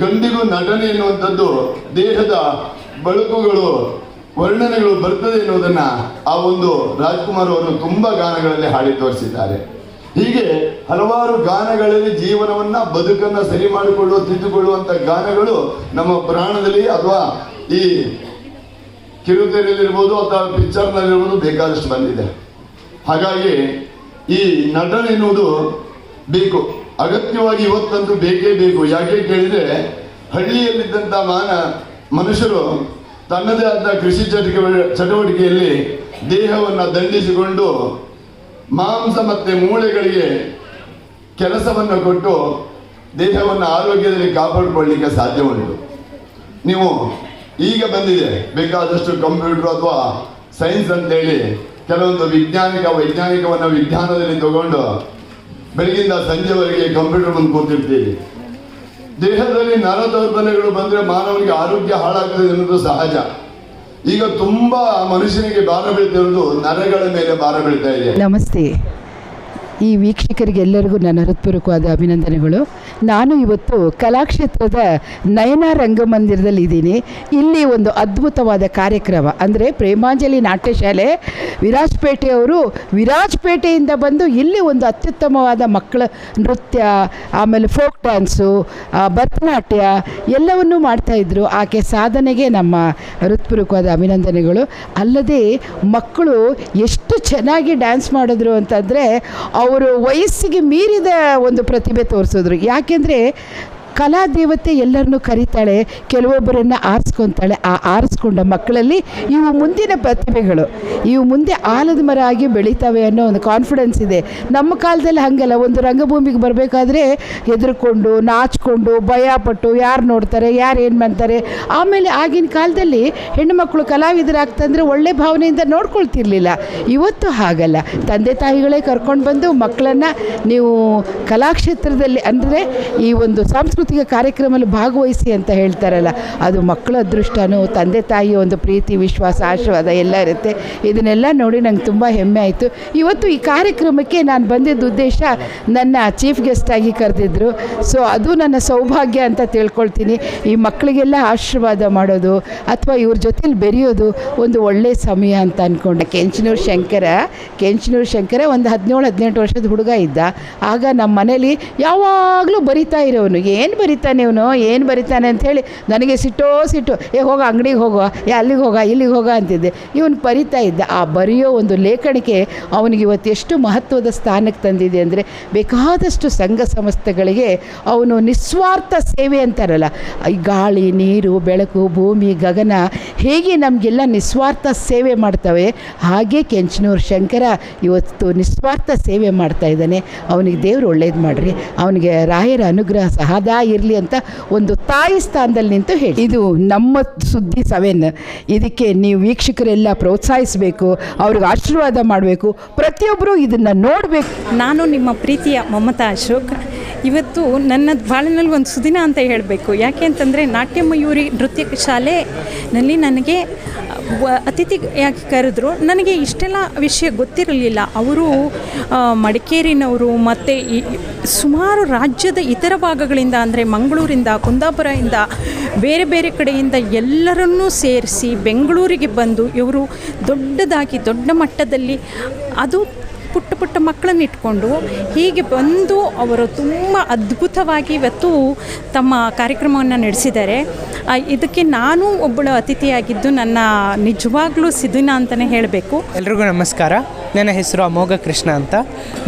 ಗಂಡಿಗೂ ನಟನೆ ಎನ್ನುವಂಥದ್ದು ದೇಹದ ಬಳಕುಗಳು, ವರ್ಣನೆಗಳು ಬರ್ತದೆ ಎನ್ನುವುದನ್ನ ಆ ಒಂದು ರಾಜ್ಕುಮಾರ್ ಅವರು ತುಂಬಾ ಗಾನಗಳಲ್ಲಿ ಹಾಡಿ ತೋರಿಸಿದ್ದಾರೆ. ಹೀಗೆ ಹಲವಾರು ಗಾನಗಳಲ್ಲಿ ಜೀವನವನ್ನ, ಬದುಕನ್ನ ಸರಿ ಮಾಡಿಕೊಳ್ಳುವ, ತಿದ್ದುಕೊಳ್ಳುವಂತ ಗಾನಗಳು ನಮ್ಮ ಪ್ರಾಣದಲ್ಲಿ ಅಥವಾ ಈ ಕಿರುತೆರೆಯಲ್ಲಿರ್ಬೋದು ಅಥವಾ ಪಿಕ್ಚರ್ನಲ್ಲಿರ್ಬೋದು ಬೇಕಾದಷ್ಟು ಬಂದಿದೆ. ಹಾಗಾಗಿ ಈ ನಟನೆ ಎನ್ನುವುದು ಬೇಕು. ಅಗತ್ಯವಾಗಿ ಇವತ್ತಂತೂ ಬೇಕೇ ಬೇಕು. ಯಾಕೆ ಕೇಳಿದ್ರೆ ಹಳ್ಳಿಯಲ್ಲಿದ್ದಂಥ ಮಾನ ಮನುಷ್ಯರು ತನ್ನದೇ ಆದ ಕೃಷಿ ಚಟುವ ಚಟುವಟಿಕೆಯಲ್ಲಿ ದೇಹವನ್ನು ದಂಡಿಸಿಕೊಂಡು ಮಾಂಸ ಮತ್ತೆ ಮೂಳೆಗಳಿಗೆ ಕೆಲಸವನ್ನು ಕೊಟ್ಟು ದೇಹವನ್ನು ಆರೋಗ್ಯದಲ್ಲಿ ಕಾಪಾಡಿಕೊಳ್ಳಲಿಕ್ಕೆ ಸಾಧ್ಯ ಉಂಟು ನೀವು ಈಗ ಬಂದಿದೆ. ಬೇಕಾದಷ್ಟು ಕಂಪ್ಯೂಟರ್ ಅಥವಾ ಸೈನ್ಸ್ ಅಂತೇಳಿ ಕೆಲವೊಂದು ವಿಜ್ಞಾನಿಕ, ವೈಜ್ಞಾನಿಕವನ್ನು ವಿಜ್ಞಾನದಲ್ಲಿ ತಗೊಂಡು ಬೆಳಗಿಂದ ಸಂಜೆವರೆಗೆ ಕಂಪ್ಯೂಟರ್ ಮುಂದೆ ಕೂತಿರ್ತೀವಿ ದೇಹದಲ್ಲಿ ನರ ದೌರ್ಬಲ್ಯಗಳು ಬಂದರೆ ಮಾನವನಿಗೆ ಆರೋಗ್ಯ ಹಾಳಾಗ್ತದೆ ಅನ್ನೋದು ಸಹಜ. ಈಗ ತುಂಬಾ ಮನುಷ್ಯನಿಗೆ ಭಾರ ಬೀಳ್ತಿರೋದು ನರಗಳ ಮೇಲೆ ಭಾರ ಬೀಳ್ತಾ ಇದೆ.
ನಮಸ್ತೆ. ಈ ವೀಕ್ಷಕರಿಗೆಲ್ಲರಿಗೂ ನನ್ನ ಹೃತ್ಪೂರ್ವಕವಾದ ಅಭಿನಂದನೆಗಳು. ನಾನು ಇವತ್ತು ಕಲಾಕ್ಷೇತ್ರದ ನಯನ ರಂಗಮಂದಿರದಲ್ಲಿ ಇದ್ದೀನಿ. ಇಲ್ಲಿ ಒಂದು ಅದ್ಭುತವಾದ ಕಾರ್ಯಕ್ರಮ, ಅಂದರೆ ಪ್ರೇಮಾಂಜಲಿ ನಾಟ್ಯಶಾಲೆ ವಿರಾಜಪೇಟೆಯವರು ವಿರಾಜಪೇಟೆಯಿಂದ ಬಂದು ಇಲ್ಲಿ ಒಂದು ಅತ್ಯುತ್ತಮವಾದ ಮಕ್ಕಳ ನೃತ್ಯ, ಆಮೇಲೆ ಫೋಕ್ ಡ್ಯಾನ್ಸು ಭರತನಾಟ್ಯ ಎಲ್ಲವನ್ನೂ ಮಾಡ್ತಾಯಿದ್ರು ಆಕೆ ಸಾಧನೆಗೆ ನಮ್ಮ ಹೃತ್ಪೂರ್ವಕವಾದ ಅಭಿನಂದನೆಗಳು. ಅಲ್ಲದೆ ಮಕ್ಕಳು ಎಷ್ಟು ಚೆನ್ನಾಗಿ ಡ್ಯಾನ್ಸ್ ಮಾಡಿದ್ರು ಅಂತಂದರೆ ಅವರು ವಯಸ್ಸಿಗೆ ಮೀರಿದ ಒಂದು ಪ್ರತಿಭೆ ತೋರಿಸಿದ್ರು. ಯಾಕೆಂದರೆ ಕಲಾ ದೇವತೆ ಎಲ್ಲರನ್ನು ಕರೀತಾಳೆ, ಕೆಲವೊಬ್ಬರನ್ನು ಆರಿಸ್ಕೊತಾಳೆ. ಆ ಆರಿಸ್ಕೊಂಡ ಮಕ್ಕಳಲ್ಲಿ ಇವು ಮುಂದಿನ ಪ್ರತಿಭೆಗಳು. ಇವು ಮುಂದೆ ಆಲದ ಮರ ಆಗಿ ಬೆಳೀತವೆ ಅನ್ನೋ ಒಂದು ಕಾನ್ಫಿಡೆನ್ಸ್ ಇದೆ. ನಮ್ಮ ಕಾಲದಲ್ಲಿ ಹಾಗಲ್ಲ. ಒಂದು ರಂಗಭೂಮಿಗೆ ಬರಬೇಕಾದ್ರೆ ಹೆದರ್ಕೊಂಡು, ನಾಚ್ಕೊಂಡು, ಭಯಪಟ್ಟು ಯಾರು ನೋಡ್ತಾರೆ, ಯಾರು ಏನು ಮಾಡ್ತಾರೆ. ಆಮೇಲೆ ಆಗಿನ ಕಾಲದಲ್ಲಿ ಹೆಣ್ಣುಮಕ್ಕಳು ಕಲಾವಿದರಾಗ್ತಂದರೆ ಒಳ್ಳೆ ಭಾವನೆಯಿಂದ ನೋಡ್ಕೊಳ್ತಿರ್ಲಿಲ್ಲ. ಇವತ್ತು ಹಾಗಲ್ಲ. ತಂದೆ ತಾಯಿಗಳೇ ಕರ್ಕೊಂಡು ಬಂದು ಮಕ್ಕಳನ್ನು ನೀವು ಕಲಾಕ್ಷೇತ್ರದಲ್ಲಿ ಅಂದರೆ ಈ ಒಂದು ಸಾಂಸ್ಕೃತಿಕ ಕಾರ್ಯಕ್ರಮದಲ್ಲಿ ಭಾಗವಹಿಸಿ ಅಂತ ಹೇಳ್ತಾರಲ್ಲ, ಅದು ಮಕ್ಕಳ ಅದೃಷ್ಟನೂ, ತಂದೆ ತಾಯಿಯ ಒಂದು ಪ್ರೀತಿ, ವಿಶ್ವಾಸ, ಆಶೀರ್ವಾದ ಎಲ್ಲ ಇರುತ್ತೆ. ಇದನ್ನೆಲ್ಲ ನೋಡಿ ನಂಗೆ ತುಂಬ ಹೆಮ್ಮೆ ಆಯಿತು. ಇವತ್ತು ಈ ಕಾರ್ಯಕ್ರಮಕ್ಕೆ ನಾನು ಬಂದಿದ್ದ ಉದ್ದೇಶ ನನ್ನ ಚೀಫ್ ಗೆಸ್ಟ್ ಆಗಿ ಕರೆದಿದ್ರು. ಸೊ ಅದು ನನ್ನ ಸೌಭಾಗ್ಯ ಅಂತ ತಿಳ್ಕೊಳ್ತೀನಿ. ಈ ಮಕ್ಕಳಿಗೆಲ್ಲ ಆಶೀರ್ವಾದ ಮಾಡೋದು, ಅಥವಾ ಇವ್ರ ಜೊತೆಲಿ ಬೆರೆಯೋದು ಒಂದು ಒಳ್ಳೆಯ ಸಮಯ ಅಂತ ಅಂದ್ಕೊಂಡೆ ಕೆಂಚನೂರು ಶಂಕರ ಕೆಂಚನೂರು ಶಂಕರ ಒಂದು ಹದಿನೇಳು, ಹದಿನೆಂಟು ವರ್ಷದ ಹುಡುಗ ಇದ್ದ. ಆಗ ನಮ್ಮ ಮನೇಲಿ ಯಾವಾಗಲೂ ಬರಿತಾ ಇರೋನು ಏನು ಬರಿತಾನೆ ಇವನು ಏನು ಬರಿತಾನೆ ಅಂಥೇಳಿ ನನಗೆ ಸಿಟ್ಟೋ ಸಿಟ್ಟು, ಏ, ಹೋಗ, ಅಂಗಡಿಗೆ ಹೋಗೋ, ಏ, ಅಲ್ಲಿಗೆ ಹೋಗ, ಇಲ್ಲಿಗೆ ಹೋಗ ಅಂತಿದ್ದೆ. ಇವನು ಬರಿತಾ ಇದ್ದ. ಆ ಬರೆಯೋ ಒಂದು ಲೇಖನಿಕೆ ಅವನಿಗೆ ಇವತ್ತು ಎಷ್ಟು ಮಹತ್ವದ ಸ್ಥಾನಕ್ಕೆ ತಂದಿದೆ ಅಂದರೆ ಬೇಕಾದಷ್ಟು ಸಂಘ ಸಂಸ್ಥೆಗಳಿಗೆ ಅವನು ನಿಸ್ವಾರ್ಥ ಸೇವೆ ಅಂತಾರಲ್ಲ. ಈ ಗಾಳಿ, ನೀರು, ಬೆಳಕು, ಭೂಮಿ, ಗಗನ ಹೇಗೆ ನಮಗೆಲ್ಲ ನಿಸ್ವಾರ್ಥ ಸೇವೆ ಮಾಡ್ತವೆ? ಹಾಗೆ ಕೆಂಚನೂರು ಶಂಕರ ಇವತ್ತು ನಿಸ್ವಾರ್ಥ ಸೇವೆ ಮಾಡ್ತಾ ಇದ್ದಾನೆ. ಅವನಿಗೆ ದೇವರು ಒಳ್ಳೇದು ಮಾಡಿರಿ. ಅವನಿಗೆ ರಾಯರ ಅನುಗ್ರಹ ಸಹದಾ ಇರಲಿ ಅಂತ ಒಂದು ತಾಯಿ ಸ್ಥಾನದಲ್ಲಿ ನಿಂತು ಹೇಳಿ. ಇದು ನಮ್ಮ ಸುದ್ದಿ ಸವೆನ್. ಇದಕ್ಕೆ ನೀವು ವೀಕ್ಷಕರೆಲ್ಲ ಪ್ರೋತ್ಸಾಹಿಸಬೇಕು ಅವ್ರಿಗೆ ಆಶೀರ್ವಾದ ಮಾಡಬೇಕು ಪ್ರತಿಯೊಬ್ಬರು ಇದನ್ನು ನೋಡಬೇಕು.
ನಾನು ನಿಮ್ಮ ಪ್ರೀತಿಯ ಮಮತಾ ಅಶೋಕ್. ಇವತ್ತು ನನ್ನ ಬಾಳಿನಲ್ಲಿ ಒಂದು ಸುದಿನ ಅಂತ ಹೇಳಬೇಕು. ಯಾಕೆ ಅಂತಂದರೆ ನಾಟ್ಯ ಮಯೂರಿ ನೃತ್ಯ ಶಾಲೆನಲ್ಲಿ ನನಗೆ ಅತಿಥಿಯಾಗಿ ಕರೆದ್ರು, ನನಗೆ ಇಷ್ಟೆಲ್ಲ ವಿಷಯ ಗೊತ್ತಿರಲಿಲ್ಲ. ಅವರು ಮಡಿಕೇರಿನವರು ಮತ್ತು ಈ ಸುಮಾರು ರಾಜ್ಯದ ಇತರ ಭಾಗಗಳಿಂದ, ಅಂದರೆ ಮಂಗಳೂರಿಂದ, ಕುಂದಾಪುರದಿಂದ, ಬೇರೆ ಬೇರೆ ಕಡೆಯಿಂದ ಎಲ್ಲರನ್ನೂ ಸೇರಿಸಿ ಬೆಂಗಳೂರಿಗೆ ಬಂದು ಇವರು ದೊಡ್ಡದಾಗಿ, ದೊಡ್ಡ ಮಟ್ಟದಲ್ಲಿ ಅದು ಪುಟ್ಟ ಪುಟ್ಟ ಮಕ್ಕಳನ್ನು ಇಟ್ಕೊಂಡು ಹೀಗೆ ಬಂದು ಅವರು ತುಂಬ ಅದ್ಭುತವಾಗಿ ಇವತ್ತು ತಮ್ಮ ಕಾರ್ಯಕ್ರಮವನ್ನು ನಡೆಸಿದ್ದಾರೆ. ಇದಕ್ಕೆ ನಾನು ಒಬ್ಬಳು ಅತಿಥಿಯಾಗಿದ್ದು ನನ್ನ ನಿಜವಾಗ್ಲೂ ಸಿದಿನ ಅಂತಲೇ ಹೇಳಬೇಕು.
ಎಲ್ರಿಗೂ ನಮಸ್ಕಾರ. ನನ್ನ ಹೆಸರು ಅಮೋಘ ಕೃಷ್ಣ ಅಂತ.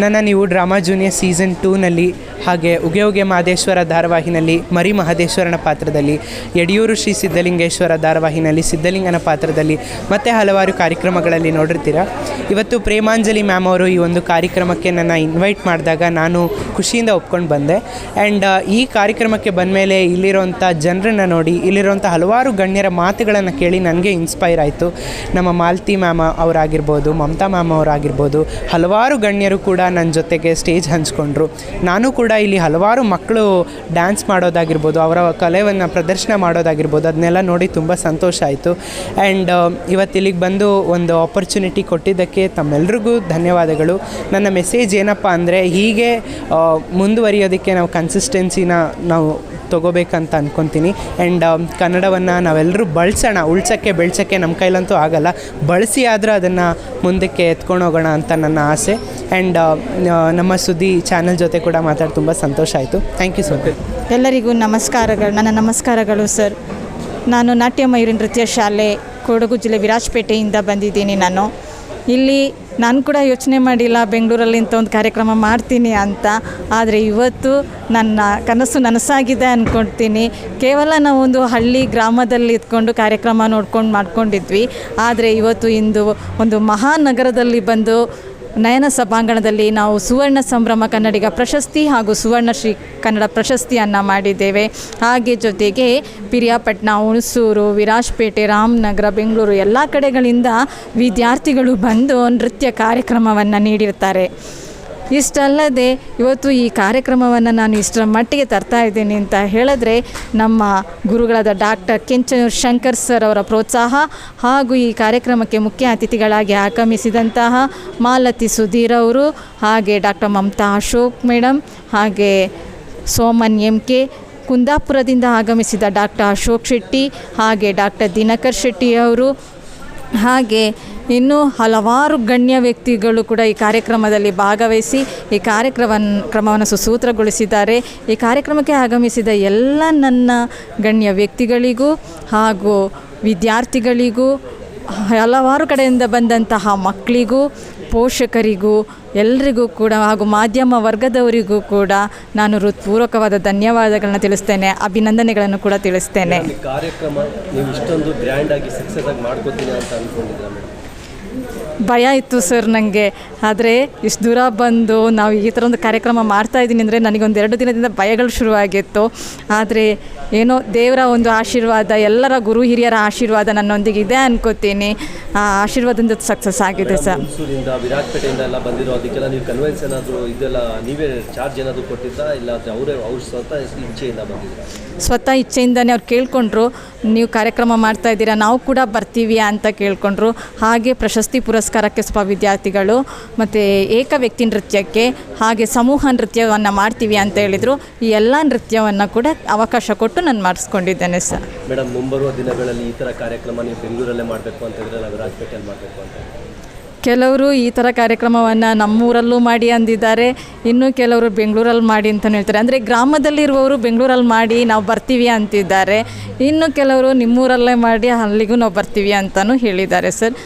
ನನ್ನ ನೀವು ಡ್ರಾಮಾ ಜೂನಿಯರ್ ಸೀಸನ್ ಟೂನಲ್ಲಿ ಹಾಗೆ ಉಗೆ ಉಗೆ ಮಹದೇಶ್ವರ ಧಾರಾವಾಹಿನಲ್ಲಿ ಮರಿ ಮಹದೇಶ್ವರನ ಪಾತ್ರದಲ್ಲಿ, ಯಡಿಯೂರು ಶ್ರೀ ಸಿದ್ಧಲಿಂಗೇಶ್ವರ ಧಾರಾವಾಹಿನಲ್ಲಿ ಸಿದ್ಧಲಿಂಗನ ಪಾತ್ರದಲ್ಲಿ ಮತ್ತು ಹಲವಾರು ಕಾರ್ಯಕ್ರಮಗಳಲ್ಲಿ ನೋಡಿರ್ತೀರ. ಇವತ್ತು ಪ್ರೇಮಾಂಜಲಿ ಮ್ಯಾಮ್ ಅವರು ಈ ಒಂದು ಕಾರ್ಯಕ್ರಮಕ್ಕೆ ನನ್ನ ಇನ್ವೈಟ್ ಮಾಡಿದಾಗ ನಾನು ಖುಷಿಯಿಂದ ಒಪ್ಕೊಂಡು ಬಂದೆ. ಆ್ಯಂಡ್ ಈ ಕಾರ್ಯಕ್ರಮಕ್ಕೆ ಬಂದಮೇಲೆ ಇಲ್ಲಿರುವಂಥ ಜನರನ್ನು ನೋಡಿ, ಇಲ್ಲಿರುವಂಥ ಹಲವಾರು ಗಣ್ಯರ ಮಾತುಗಳನ್ನು ಕೇಳಿ ನನಗೆ ಇನ್ಸ್ಪೈರ್ ಆಯಿತು. ನಮ್ಮ ಮಾಲ್ತಿ ಮ್ಯಾಮ್ ಅವರಾಗಿರ್ಬೋದು, ಮಮತಾ ಮ್ಯಾಮ್ ಅವರಾಗಿರ್ಬೋದು ಹಲವಾರು ಗಣ್ಯರು ಕೂಡ ನನ್ನ ಜೊತೆಗೆ ಸ್ಟೇಜ್ ಹಂಚ್ಕೊಂಡ್ರು. ನಾನು ಕೂಡ ಇಲ್ಲಿ ಹಲವಾರು ಮಕ್ಕಳು ಡ್ಯಾನ್ಸ್ ಮಾಡೋದಾಗಿರ್ಬೋದು, ಅವರ ಕಲೆಯನ್ನು ಪ್ರದರ್ಶನ ಮಾಡೋದಾಗಿರ್ಬೋದು, ಅದನ್ನೆಲ್ಲ ನೋಡಿ ತುಂಬ ಸಂತೋಷ ಆಯಿತು. ಆ್ಯಂಡ್ ಇವತ್ತಿಲ್ಲಿಗೆ ಬಂದು ಒಂದು ಆಪರ್ಚುನಿಟಿ ಕೊಟ್ಟಿದ್ದಕ್ಕೆ ತಮ್ಮೆಲ್ರಿಗೂ ಧನ್ಯವಾದಗಳು. ನನ್ನ ಮೆಸೇಜ್ ಏನಪ್ಪ ಅಂದರೆ, ಹೀಗೆ ಮುಂದುವರಿಯೋದಕ್ಕೆ ನಾವು ಕನ್ಸಿಸ್ಟೆನ್ಸಿನ ನಾವು ತಗೋಬೇಕಂತ ಅಂದ್ಕೊತೀನಿ ಆ್ಯಂಡ್ ಕನ್ನಡವನ್ನು ನಾವೆಲ್ಲರೂ ಬಳಸೋಣ. ಉಳ್ಸೋಕ್ಕೆ, ಬೆಳ್ಸೋಕ್ಕೆ ನಮ್ಮ ಕೈಲಂತೂ ಆಗಲ್ಲ. ಬಳಸಿ ಆದರೂ ಅದನ್ನು ಮುಂದಕ್ಕೆ ಎತ್ಕೊಂಡು ಹೋಗೋಣ ಅಂತ ನನ್ನ ಆಸೆ. ಆ್ಯಂಡ್ ನಮ್ಮ ಸುದ್ದಿ ಚಾನಲ್ ಜೊತೆ ಕೂಡ ಮಾತಾಡಿ ತುಂಬ ಸಂತೋಷ ಆಯಿತು. ಥ್ಯಾಂಕ್ ಯು ಸೊ ಮಚ್
ಎಲ್ಲರಿಗೂ ನಮಸ್ಕಾರಗಳು. ನನ್ನ ನಮಸ್ಕಾರಗಳು ಸರ್ ನಾನು ನಾಟ್ಯ ಮಯೂರಿ ನೃತ್ಯ ಶಾಲೆ, ಕೊಡಗು ಜಿಲ್ಲೆ ವಿರಾಜಪೇಟೆಯಿಂದ ಬಂದಿದ್ದೀನಿ ನಾನು. ಇಲ್ಲಿ ನಾನು ಕೂಡ ಯೋಚನೆ ಮಾಡಿಲ್ಲ, ಬೆಂಗಳೂರಲ್ಲಿ ಇಂಥ ಒಂದು ಕಾರ್ಯಕ್ರಮ ಮಾಡ್ತೀನಿ ಅಂತ. ಆದರೆ ಇವತ್ತು ನನ್ನ ಕನಸು ನನಸಾಗಿದೆ ಅಂದ್ಕೊಳ್ತೀನಿ ಕೇವಲ ನಾವೊಂದು ಹಳ್ಳಿ ಗ್ರಾಮದಲ್ಲಿ ಇದ್ಕೊಂಡು ಕಾರ್ಯಕ್ರಮ ನೋಡ್ಕೊಂಡು ಮಾಡ್ಕೊಂಡಿದ್ವಿ. ಆದರೆ ಇವತ್ತು ಇಂದು ಒಂದು ಮಹಾನಗರದಲ್ಲಿ ಬಂದು ನಯನ ಸಭಾಂಗಣದಲ್ಲಿ ನಾವು ಸುವರ್ಣ ಸಂಭ್ರಮ ಕನ್ನಡಿಗ ಪ್ರಶಸ್ತಿ ಹಾಗೂ ಸುವರ್ಣ ಶ್ರೀ ಕನ್ನಡ ಪ್ರಶಸ್ತಿಯನ್ನು ಮಾಡಿದ್ದೇವೆ. ಹಾಗೆ ಜೊತೆಗೆ ಪಿರಿಯಾಪಟ್ಟಣ ಹುಣಸೂರು, ವಿರಾಜ್ಪೇಟೆ, ರಾಮನಗರ, ಬೆಂಗಳೂರು ಎಲ್ಲ ಕಡೆಗಳಿಂದ ವಿದ್ಯಾರ್ಥಿಗಳು ಬಂದು ನೃತ್ಯ ಕಾರ್ಯಕ್ರಮವನ್ನು ನೀಡಿರ್ತಾರೆ ಇಷ್ಟಲ್ಲದೆ ಇವತ್ತು ಈ ಕಾರ್ಯಕ್ರಮವನ್ನು ನಾನು ಇಷ್ಟರ ಮಟ್ಟಿಗೆ ತರ್ತಾ ಇದ್ದೀನಿ ಅಂತ ಹೇಳಿದ್ರೆ ನಮ್ಮ ಗುರುಗಳಾದ ಡಾಕ್ಟರ್ ಕೆಂಚನೂರ್ ಶಂಕರ್ ಸರ್ ಅವರ ಪ್ರೋತ್ಸಾಹ ಹಾಗೂ ಈ ಕಾರ್ಯಕ್ರಮಕ್ಕೆ ಮುಖ್ಯ ಅತಿಥಿಗಳಾಗಿ ಆಗಮಿಸಿದಂತಹ ಮಾಲತಿ ಸುಧೀರ್ ಅವರು, ಹಾಗೆ ಡಾಕ್ಟರ್ ಮಮತಾ ಅಶೋಕ್ ಮೇಡಮ್ ಹಾಗೆ ಸೋಮನ್ ಎಂ ಕೆ ಕುಂದಾಪುರದಿಂದ ಆಗಮಿಸಿದ ಡಾಕ್ಟರ್ ಅಶೋಕ್ ಶೆಟ್ಟಿ, ಹಾಗೆ ಡಾಕ್ಟರ್ ದಿನಕರ್ ಶೆಟ್ಟಿ ಅವರು, ಹಾಗೆ ಇನ್ನೂ ಹಲವಾರು ಗಣ್ಯ ವ್ಯಕ್ತಿಗಳು ಕೂಡ ಈ ಕಾರ್ಯಕ್ರಮದಲ್ಲಿ ಭಾಗವಹಿಸಿ ಈ ಕಾರ್ಯಕ್ರಮವನ್ನು ಕ್ರಮವನ್ನು ಸುಸೂತ್ರಗೊಳಿಸಿದ್ದಾರೆ. ಈ ಕಾರ್ಯಕ್ರಮಕ್ಕೆ ಆಗಮಿಸಿದ ಎಲ್ಲ ನನ್ನ ಗಣ್ಯ ವ್ಯಕ್ತಿಗಳಿಗೂ ಹಾಗೂ ವಿದ್ಯಾರ್ಥಿಗಳಿಗೂ, ಹಲವಾರು ಕಡೆಯಿಂದ ಬಂದಂತಹ ಮಕ್ಕಳಿಗೂ, ಪೋಷಕರಿಗೂ, ಎಲ್ರಿಗೂ ಕೂಡ ಹಾಗೂ ಮಾಧ್ಯಮ ವರ್ಗದವರಿಗೂ ಕೂಡ ನಾನು ಹೃತ್ಪೂರ್ವಕವಾದ ಧನ್ಯವಾದಗಳನ್ನ ತಿಳಿಸ್ತೇನೆ, ಅಭಿನಂದನೆಗಳನ್ನು ಕೂಡ ತಿಳಿಸ್ತೇನೆ.
ಕಾರ್ಯಕ್ರಮ ನೀವು ಇಷ್ಟೊಂದು ಗ್ರ್ಯಾಂಡ್ ಆಗಿ ಸಕ್ಸಸ್ ಆಗಿ ಮಾಡ್ಕೋತೀನಿ ಅಂತ
ಭಯ ಇತ್ತು ಸರ್ ನನಗೆ ಆದರೆ ಇಷ್ಟು ದೂರ ಬಂದು ನಾವು ಈ ಥರ ಒಂದು ಕಾರ್ಯಕ್ರಮ ಮಾಡ್ತಾ ಇದ್ದೀನಿ ಅಂದರೆ ನನಗೊಂದು ಎರಡು ದಿನದಿಂದ ಭಯಗಳು ಶುರುವಾಗಿತ್ತು. ಆದರೆ ಏನೋ ದೇವರ ಒಂದು ಆಶೀರ್ವಾದ ಎಲ್ಲರ ಗುರು ಹಿರಿಯರ ಆಶೀರ್ವಾದ ನನ್ನೊಂದಿಗೆ ಇದೆ ಅನ್ಕೋತೀನಿ. ಆ ಆಶೀರ್ವಾದದಿಂದ ಸಕ್ಸಸ್ ಆಗಿದೆ ಸರ್
ಎಲ್ಲ ಬಂದಿರೋ ಅದಕ್ಕೆಲ್ಲ ನೀವು ಕನ್ವೆನ್ಸ್ ಏನಾದರೂ ಇದೆಲ್ಲ ನೀವೇ ಚಾರ್ಜ್ ಏನಾದರೂ ಕೊಟ್ಟಿದ್ದಾ ಇಲ್ಲ ಅವರೇ ಅವ್ರ ಸ್ವತಃ ಇಚ್ಛೆಯಿಂದ
ಸ್ವತಃ ಇಚ್ಛೆಯಿಂದನೇ ಅವ್ರು ಕೇಳಿಕೊಂಡ್ರು ನೀವು ಕಾರ್ಯಕ್ರಮ ಮಾಡ್ತಾ ಇದ್ದೀರಾ ನಾವು ಕೂಡ ಬರ್ತೀವಿ ಅಂತ ಕೇಳಿಕೊಂಡ್ರು. ಹಾಗೆ ಪ್ರಶಸ್ತಿ ಪುರಸ್ಕಾರಕ್ಕೆ ಸ್ವಲ್ಪ ವಿದ್ಯಾರ್ಥಿಗಳು ಮತ್ತು ಏಕ ವ್ಯಕ್ತಿ ನೃತ್ಯಕ್ಕೆ ಹಾಗೆ ಸಮೂಹ ನೃತ್ಯವನ್ನು ಮಾಡ್ತೀವಿ ಅಂತ ಹೇಳಿದರು. ಈ ಎಲ್ಲ ನೃತ್ಯವನ್ನು ಕೂಡ ಅವಕಾಶ ಕೊಟ್ಟು ನಾನು ಮಾಡಿಸ್ಕೊಂಡಿದ್ದೇನೆ ಸರ್.
ಮೇಡಮ್ ಮುಂಬರುವ ದಿನಗಳಲ್ಲಿ ಈ ಥರ ಕಾರ್ಯಕ್ರಮ ನೀವು ಬೆಂಗಳೂರಲ್ಲೇ ಮಾಡಬೇಕು ಅಂತ ಹೇಳಿದ್ರೆ ನಾವು ರಾಜಪೇಟೆಯಲ್ಲಿ ಮಾಡಬೇಕು ಅಂತ.
ಕೆಲವರು ಈ ಥರ ಕಾರ್ಯಕ್ರಮವನ್ನು ನಮ್ಮೂರಲ್ಲೂ ಮಾಡಿ ಅಂದಿದ್ದಾರೆ. ಇನ್ನು ಕೆಲವರು ಬೆಂಗಳೂರಲ್ಲಿ ಮಾಡಿ ಅಂತಲೂ ಹೇಳ್ತಾರೆ. ಅಂದರೆ ಗ್ರಾಮದಲ್ಲಿರುವವರು ಬೆಂಗಳೂರಲ್ಲಿ ಮಾಡಿ ನಾವು ಬರ್ತೀವಿ ಅಂತಿದ್ದಾರೆ. ಇನ್ನು ಕೆಲವರು ನಿಮ್ಮೂರಲ್ಲೇ ಮಾಡಿ ಅಲ್ಲಿಗೂ ನಾವು ಬರ್ತೀವಿ ಅಂತಲೂ ಹೇಳಿದ್ದಾರೆ ಸರ್.